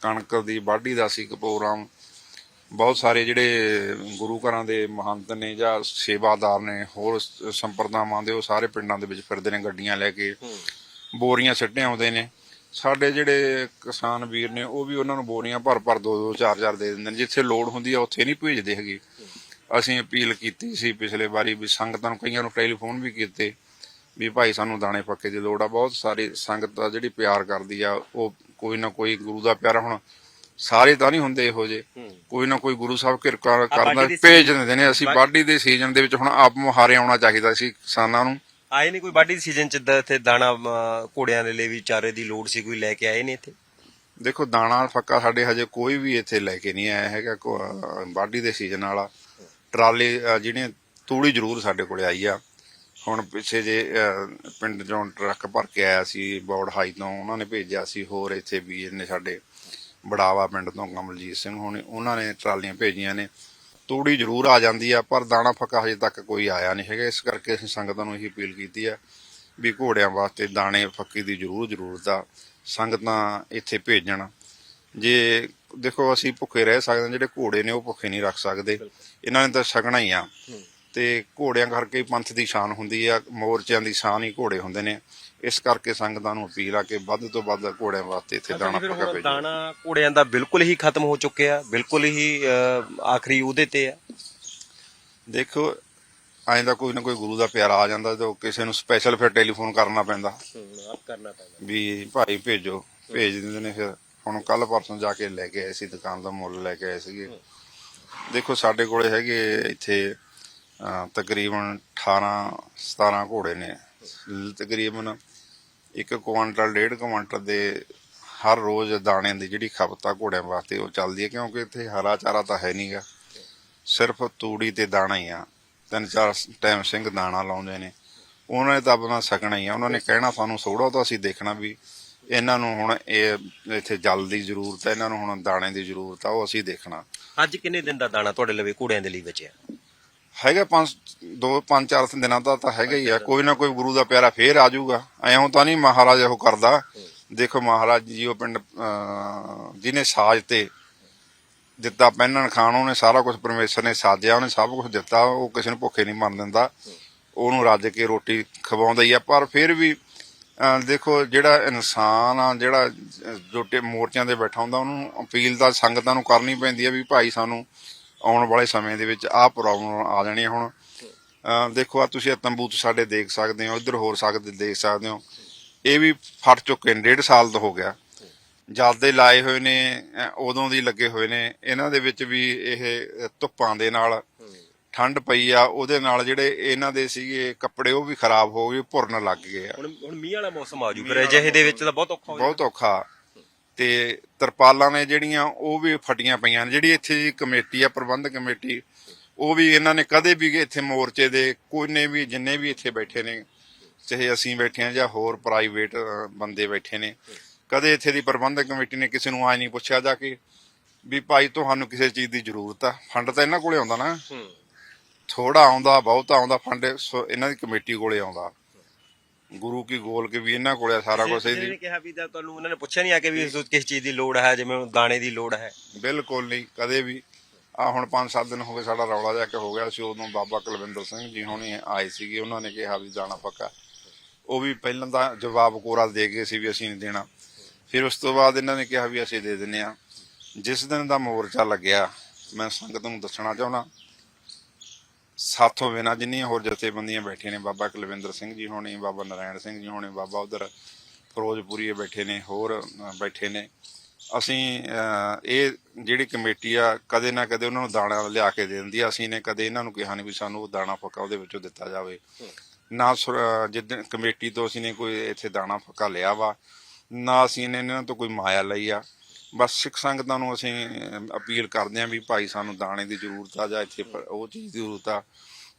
ਕਣਕ ਦੀ ਵਾਢੀ ਦਾ ਸੀ ਇੱਕ ਪ੍ਰੋਗਰਾਮ ਬਹੁਤ ਸਾਰੇ ਜਿਹੜੇ ਗੁਰੂ ਘਰਾਂ ਦੇ ਮਹੰਤ ਨੇ ਜਾਂ ਸੇਵਾਦਾਰ ਨੇ ਹੋਰ ਸੰਪਰਦਾਵਾਂ ਦੇ ਉਹ ਸਾਰੇ ਪਿੰਡਾਂ ਦੇ ਵਿੱਚ ਫਿਰਦੇ ਨੇ ਗੱਡੀਆਂ ਲੈ ਕੇ ਬੋਰੀਆਂ ਸਿੱਟੇ ਆਉਂਦੇ ਨੇ। ਸਾਡੇ ਜਿਹੜੇ ਕਿਸਾਨ ਵੀਰ ਨੇ ਉਹ ਵੀ ਉਹਨਾਂ ਨੂੰ ਬੋਰੀਆਂ ਭਰ ਭਰ ਦੋ ਦੋ ਚਾਰ ਚਾਰ ਦੇ ਦਿੰਦੇ ਨੇ। ਜਿੱਥੇ ਲੋੜ ਹੁੰਦੀ ਆ ਉੱਥੇ ਨਹੀਂ ਭੇਜਦੇ ਹੈਗੇ। ਅਸੀਂ ਅਪੀਲ ਕੀਤੀ ਸੀ ਪਿਛਲੇ ਵਾਰੀ ਵੀ ਸੰਗਤਾਂ ਨੂੰ ਕਈਆਂ ਨੂੰ ਟੈਲੀਫੋਨ ਵੀ ਕੀਤੇ ਵੀ ਭਾਈ ਸਾਨੂੰ ਦਾਣੇ ਪੱਕੇ ਦੀ ਲੋੜ ਆ। ਬਹੁਤ ਸਾਰੀ ਸੰਗਤ ਜਿਹੜੀ ਪਿਆਰ ਕਰਦੀ ਆ। ਉਹ ਕੋਈ ਨਾ ਕੋਈ ਗੁਰੂ ਦਾ ਪਿਆਰਾ ਹੁਣ ਸਾਰੇ ਤਾਂ ਨਹੀਂ ਹੁੰਦੇ ਇਹੋ ਜੇ ਕੋਈ ਨਾ ਕੋਈ ਗੁਰੂ ਸਾਹਿਬ ਕਿਰਪਾ ਕਰਦਾ ਬਾਡੀ ਭੇਜ ਦਿੰਦੇ ਨੇ। ਅਸੀਂ ਬਾਡੀ ਦੇ ਸੀਜ਼ਨ ਦੇ ਵਿੱਚ ਹੁਣ ਆਪ ਮੁਹਾਰੇ ਆਉਣਾ ਚਾਹੀਦਾ ਸੀ ਕਿਸਾਨਾਂ ਨੂੰ। ਆਏ ਨਹੀਂ ਕੋਈ ਵਾਢੀ ਸੀਜ਼ਨ ਚ ਇੱਥੇ ਦਾਣਾ ਘੋੜਿਆਂ ਦੇ ਲਈ ਵੀ ਚਾਰੇ ਦੀ ਲੋੜ ਸੀ ਕੋਈ ਲੈ ਕੇ ਆਏ ਨਹੀਂ ਇੱਥੇ? ਦੇਖੋ ਦਾਣਾ ਫੱਕਾ ਸਾਡੇ ਹਜੇ ਕੋਈ ਵੀ ਇੱਥੇ ਲੈ ਕੇ ਨਹੀਂ ਆਇਆ ਹੈਗਾ ਵਾਢੀ ਦੇ ਸੀਜ਼ਨ ਵਾਲਾ। ਟਰਾਲੇ ਅ, ਜਿਹੜੀਆਂ ਤੂੜੀ ਜ਼ਰੂਰ ਸਾਡੇ ਕੋਲੇ ਆਈ ਆ। ਹੁਣ ਪਿੱਛੇ ਜੇ ਪਿੰਡ ਚੋਂ ਟਰੱਕ ਭਰ ਕੇ ਆਇਆ ਸੀ ਬੌੜ ਹਾਈ ਤੋਂ ਉਹਨਾਂ ਨੇ ਭੇਜਿਆ ਸੀ ਹੋਰ ਇੱਥੇ ਵੀ ਨੇ ਸਾਡੇ ਬੜਾਵਾ ਪਿੰਡ ਤੋਂ ਕਮਲਜੀਤ ਸਿੰਘ ਹੋਣੇ ਉਹਨਾਂ ਨੇ ਟਰਾਲੀਆਂ ਭੇਜੀਆਂ ਨੇ। ਤੂੜੀ ਜ਼ਰੂਰ ਆ ਜਾਂਦੀ ਆ ਪਰ ਦਾਣਾ ਫੱਕਾ ਹਜੇ ਤੱਕ ਕੋਈ ਆਇਆ ਨਹੀਂ ਹੈਗਾ। ਇਸ ਕਰਕੇ ਅਸੀਂ ਸੰਗਤਾਂ ਨੂੰ ਇਹੀ ਅਪੀਲ ਕੀਤੀ ਆ ਵੀ ਘੋੜਿਆਂ ਵਾਸਤੇ ਦਾਣੇ ਫੱਕੀ ਦੀ ਜ਼ਰੂਰ ਜ਼ਰੂਰਤ ਆ ਸੰਗਤਾਂ ਇੱਥੇ ਭੇਜਣ। ਜੇ ਦੇਖੋ ਅਸੀਂ ਭੁੱਖੇ ਰਹਿ ਸਕਦੇ ਹਾਂ ਜਿਹੜੇ ਘੋੜੇ ਨੇ ਉਹ ਭੁੱਖੇ ਨਹੀਂ ਰੱਖ ਸਕਦੇ। ਇਹਨਾਂ ਨੇ ਤਾਂ ਛਕਣਾ ਹੀ ਆ। ਤੇ ਘੋੜਿਆਂ ਕਰਕੇ ਪੰਥ ਦੀ ਸ਼ਾਨ ਹੁੰਦੀ ਆ ਮੋਰਚਿਆਂ ਦੀ ਸ਼ਾਨ ਹੀ ਘੋੜੇ ਹੁੰਦੇ ਨੇ। ਇਸ ਕਰਕੇ ਸੰਗਤਾਂ ਨੂੰ ਅਪੀਲ ਆ ਕਿ ਵੱਧ ਤੋਂ ਵੱਧ ਘੋੜਿਆਂ ਵਾਸਤੇ ਇੱਥੇ ਦਾਣਾ ਪੱਕਾ ਭੇਜੋ। ਦਾਣਾ ਘੋੜਿਆਂ ਦਾ ਬਿਲਕੁਲ ਹੀ ਖਤਮ ਹੋ ਚੁੱਕਿਆ ਬਿਲਕੁਲ ਹੀ ਆਖਰੀ ਉਹਦੇ ਤੇ ਆ। ਦੇਖੋ ਐਂ ਦਾ ਕੋਈ ਨਾ ਕੋਈ ਗੁਰੂ ਦਾ ਪਿਆਰਾ ਆ ਜਾਂਦਾ ਤੇ ਕਿਸੇ ਨੂੰ ਸਪੈਸ਼ਲ ਫਿਰ ਟੈਲੀਫੋਨ ਕਰਨਾ ਪੈਂਦਾ। ਆਪ ਕਰਨਾ ਪੈਂਦਾ। ਵੀ ਭਾਈ ਭੇਜੋ ਭੇਜ ਦਿੰਦੇ ਨੇ ਫਿਰ। ਹੁਣ ਕੱਲ ਪਰਸੋਂ ਜਾ ਕੇ ਲੈ ਕੇ ਆਏ ਸੀ ਦੁਕਾਨ ਦਾ ਮੁੱਲ ਲੈ ਕੇ ਆਏ ਸੀਗੇ। ਦੇਖੋ ਸਾਡੇ ਕੋਲੇ ਹੈਗੇ ਇੱਥੇ ਤਕਰੀਬਨ 18 17 ਘੋੜੇ ਨੇ। ਤਕਰੀਬਨ ਇੱਕ ਕੁਆਂਟਲ, ਡੇਢ ਕੁਆਂਟਲ ਦੇ ਹਰ ਰੋਜ਼ ਦਾਣੇ ਦੀ ਜਿਹੜੀ ਖਪਤ ਆ ਘੋੜਿਆਂ ਵਾਸਤੇ ਉਹ ਚੱਲਦੀ ਹੈ, ਕਿਉਂਕਿ ਇੱਥੇ ਹਰਾ ਚਾਰਾ ਤਾਂ ਹੈ ਨਹੀਂਗਾ ਸਿਰਫ ਤੂੜੀ ਤੇ ਦਾਣਾ ਹੀ ਆ। ਤਿੰਨ ਚਾਰ ਟਾਈਮ ਸਿੰਘ ਦਾਣਾ ਲਾਉਂਦੇ ਨੇ। ਉਹਨਾਂ ਨੇ ਤਾਂ ਆਪਣਾ ਸਕਣਾ ਹੀ ਆ। ਉਹਨਾਂ ਨੇ ਕਹਿਣਾ, ਸਾਨੂੰ ਸੋੜਾ ਤਾਂ ਅਸੀਂ ਦੇਖਣਾ ਵੀ ਇਹਨਾਂ ਨੂੰ ਹੁਣ ਇਹ ਇੱਥੇ ਜਲ ਦੀ ਜ਼ਰੂਰਤ ਹੈ, ਇਹਨਾਂ ਨੂੰ ਹੁਣ ਦਾਣੇ ਦੀ ਜ਼ਰੂਰਤ ਆ, ਉਹ ਅਸੀਂ ਦੇਖਣਾ। ਅੱਜ ਕਿੰਨੇ ਦਿਨ ਦਾ ਦਾਣਾ ਤੁਹਾਡੇ ਲਵੇ ਘੋੜਿਆਂ ਦੇ ਲਈ ਬਚਿਆ? ਹੈਗਾ ਪੰਜ ਦੋ ਪੰਜ ਚਾਰ ਦਿਨਾਂ ਦਾ ਤਾਂ ਹੈਗਾ ਹੀ ਆ। ਕੋਈ ਨਾ ਕੋਈ ਗੁਰੂ ਦਾ ਪਿਆਰਾ ਫੇਰ ਆ ਜਾਊਗਾ। ਐਉਂ ਤਾਂ ਨਹੀਂ ਮਹਾਰਾਜ ਉਹ ਕਰਦਾ। ਦੇਖੋ ਮਹਾਰਾਜ ਜੀ ਉਹ ਪਿੰਡ ਜਿਹਨੇ ਸਾਜ ਤੇ ਦਿੱਤਾ ਪਹਿਨਣ ਖਾਣ ਉਹਨੇ ਸਾਰਾ ਕੁਝ ਪਰਮੇਸ਼ਰ ਨੇ ਸਾਜਿਆ ਉਹਨੇ ਸਭ ਕੁਝ ਦਿੱਤਾ ਉਹ ਕਿਸੇ ਨੂੰ ਭੁੱਖੇ ਨਹੀਂ ਮਰਨ ਦਿੰਦਾ। ਉਹਨੂੰ ਰੱਜ ਕੇ ਰੋਟੀ ਖਵਾਉਂਦਾ ਹੀ ਆ। ਪਰ ਫਿਰ ਵੀ ਦੇਖੋ ਜਿਹੜਾ ਇਨਸਾਨ ਆ ਜਿਹੜਾ ਅਹ, ਜੋਟੇ ਮੋਰਚਿਆਂ ਤੇ ਬੈਠਾ ਹੁੰਦਾ ਉਹਨੂੰ ਅਪੀਲ ਤਾਂ ਸੰਗਤਾਂ ਨੂੰ ਕਰਨੀ ਪੈਂਦੀ ਆ ਵੀ ਭਾਈ ਸਾਨੂੰ ਆਉਣ ਵਾਲੇ ਸਮੇਂ ਦੇ ਵਿੱਚ ਆਹ ਪ੍ਰੋਬਲਮ ਆ ਜਾਣੀ ਹੁਣ। ਦੇਖੋ ਆ ਤੁਸੀਂ ਇਹ ਤੰਬੂ ਸਾਡੇ ਦੇਖ ਸਕਦੇ ਹੋ ਇੱਧਰ ਹੋਰ ਸਕਦੇ ਦੇਖ ਸਕਦੇ ਹੋ। ਇਹ ਵੀ ਫਟ ਚੁੱਕੇ ਨੇ ਡੇਢ ਸਾਲ ਤੋਂ ਹੋ ਗਿਆ। ਜਦ ਦੇ ਲਾਏ ਹੋਏ ਨੇ ਉਦੋਂ ਦੀ ਲੱਗੇ ਹੋਏ ਨੇ। ਇਹਨਾਂ ਦੇ ਵਿੱਚ ਵੀ ਇਹ ਧੁੱਪਾਂ ਦੇ ਨਾਲ ਠੰਡ ਪਈ ਆ ਉਹਦੇ ਨਾਲ ਜਿਹੜੇ ਇਹਨਾਂ ਦੇ ਸੀਗੇ ਕੱਪੜੇ ਉਹ ਵੀ ਖਰਾਬ ਹੋ ਗਏ ਭੁਰਨ ਲੱਗ ਗਏ ਆ। ਹੁਣ ਹੁਣ ਮੀਂਹ ਵਾਲਾ ਮੌਸਮ ਆ ਜੂ ਫਿਰ ਅਜਿਹੇ ਦੇ ਵਿੱਚ ਤਾਂ ਬਹੁਤ ਔਖਾ ਹੋ ਬਹੁਤ ਔਖਾ। ਤੇ ਤਰਪਾਲਾਂ ਨੇ ਜਿਹੜੀਆਂ ਉਹ ਵੀ ਫਟੀਆਂ ਪਈਆਂ ਨੇ। ਜਿਹੜੀ ਇੱਥੇ ਦੀ ਕਮੇਟੀ ਆ ਪ੍ਰਬੰਧਕ ਕਮੇਟੀ ਉਹ ਵੀ ਇਹਨਾਂ ਨੇ ਕਦੇ ਵੀ ਇੱਥੇ ਮੋਰਚੇ ਦੇ ਕੋਈ ਨੇ ਵੀ ਜਿੰਨੇ ਵੀ ਇੱਥੇ ਬੈਠੇ ਨੇ ਚਾਹੇ ਅਸੀਂ ਬੈਠੇ ਆ ਜਾਂ ਹੋਰ ਪ੍ਰਾਈਵੇਟ ਬੰਦੇ ਬੈਠੇ ਨੇ ਕਦੇ ਇੱਥੇ ਦੀ ਪ੍ਰਬੰਧਕ ਕਮੇਟੀ ਨੇ ਕਿਸੇ ਨੂੰ ਆਏ ਨਹੀਂ ਪੁੱਛਿਆ ਜਾ ਕੇ ਵੀ ਭਾਈ ਤੁਹਾਨੂੰ ਕਿਸੇ ਚੀਜ਼ ਦੀ ਜ਼ਰੂਰਤ ਆ। ਫੰਡ ਤਾਂ ਇਹਨਾਂ ਕੋਲੇ ਆਉਂਦਾ ਨਾ। ਥੋੜਾ ਆਉਂਦਾ ਬਹੁਤਾ ਆਉਂਦਾ ਫੰਡ ਇਹਨਾਂ ਦੀ ਕਮੇਟੀ ਕੋਲੇ ਆਉਂਦਾ। ਗੁਰੂ ਕੀ ਗੋਲ ਕੇ ਵੀ ਇਹਨਾਂ ਕੋਲੇ ਆ ਸਾਰਾ ਕੁਝ ਕਿਸੇ ਇਹਦੀ ਨੇ ਕਿਹਾ ਵੀ ਤਾਂ ਤੁਹਾਨੂੰ ਉਹਨਾਂ ਨੇ ਪੁੱਛਿਆ ਨਹੀਂ ਆ ਕਿ ਵੀ ਇਸ- ਕਿਸ ਚੀਜ਼ ਦੀ ਲੋੜ ਹੈ ਜਿਵੇਂ ਦਾਣੇ ਦੀ ਲੋੜ ਹੈ। ਬਿਲਕੁਲ ਨਹੀਂ ਕਦੇ ਵੀ। ਆ ਹੁਣ 5-7 ਦਿਨ ਹੋ ਗਏ ਸਾਡਾ ਰੌਲਾ ਜਿਹਾ ਕਿ ਹੋ ਗਿਆ ਸੀ ਉਦੋਂ ਬਾਬਾ ਕੁਲਵਿੰਦਰ ਸਿੰਘ ਜੀ ਹੁਣੇ ਆਏ ਸੀਗੇ ਉਹਨਾਂ ਨੇ ਕਿਹਾ ਵੀ ਦਾਣਾ ਪੱਕਾ। ਉਹ ਵੀ ਪਹਿਲਾਂ ਤਾਂ ਜਵਾਬ ਕੋਰਾ ਦੇ ਗਏ ਸੀ ਵੀ ਅਸੀਂ ਨਹੀਂ ਦੇਣਾ। ਫਿਰ ਉਸ ਤੋਂ ਬਾਅਦ ਇਹਨਾਂ ਨੇ ਕਿਹਾ ਵੀ ਅਸੀਂ ਦੇ ਦਿੰਨੇ ਆ ਜਿਸ ਦਿਨ ਦਾ ਮੋਰਚਾ ਲੱਗਿਆ ਮੈਂ ਸੰਗਤ ਨੂੰ ਦੱਸਣਾ ਚਾਹੁੰਦਾ ਸਾਥੋਂ ਬਿਨਾਂ ਜਿੰਨੀਆਂ ਹੋਰ ਜਥੇਬੰਦੀਆਂ ਬੈਠੀਆਂ ਨੇ, ਬਾਬਾ ਕੁਲਵਿੰਦਰ ਸਿੰਘ ਜੀ ਹੋਣੇ, ਬਾਬਾ ਨਰਾਇਣ ਸਿੰਘ ਜੀ ਹੋਣੇ, ਬਾਬਾ ਉਧਰ ਫਿਰੋਜ਼ਪੁਰੀਏ ਬੈਠੇ ਨੇ, ਹੋਰ ਬੈਠੇ ਨੇ। ਅਸੀਂ ਇਹ ਜਿਹੜੀ ਕਮੇਟੀ ਆ, ਕਦੇ ਨਾ ਕਦੇ ਉਹਨਾਂ ਨੂੰ ਦਾਣਾ ਲਿਆ ਕੇ ਦੇ ਦਿੰਦੀ ਆ। ਅਸੀਂ ਨੇ ਕਦੇ ਇਹਨਾਂ ਨੂੰ ਕਿਹਾ ਨਹੀਂ ਵੀ ਸਾਨੂੰ ਉਹ ਦਾਣਾ ਫੱਕਾ ਉਹਦੇ ਵਿੱਚੋਂ ਦਿੱਤਾ ਜਾਵੇ। ਨਾ ਸੁਰ- ਜਿੱਦਣ ਕਮੇਟੀ ਤੋਂ ਅਸੀਂ ਨੇ ਕੋਈ ਇੱਥੇ ਦਾਣਾ ਫੱਕਾ ਲਿਆ ਵਾ, ਨਾ ਅਸੀਂ ਨੇ ਇਹਨਾਂ ਤੋਂ ਕੋਈ ਮਾਇਆ ਲਈ ਆ। ਬਸ ਸਿੱਖ ਸੰਗਤਾਂ ਨੂੰ ਅਸੀਂ ਅਪੀਲ ਕਰਦੇ ਹਾਂ ਵੀ ਭਾਈ ਸਾਨੂੰ ਦਾਣੇ ਦੀ ਜ਼ਰੂਰਤ ਆ ਜਾਂ ਇੱਥੇ ਉਹ ਚੀਜ਼ ਦੀ ਜ਼ਰੂਰਤ ਆ।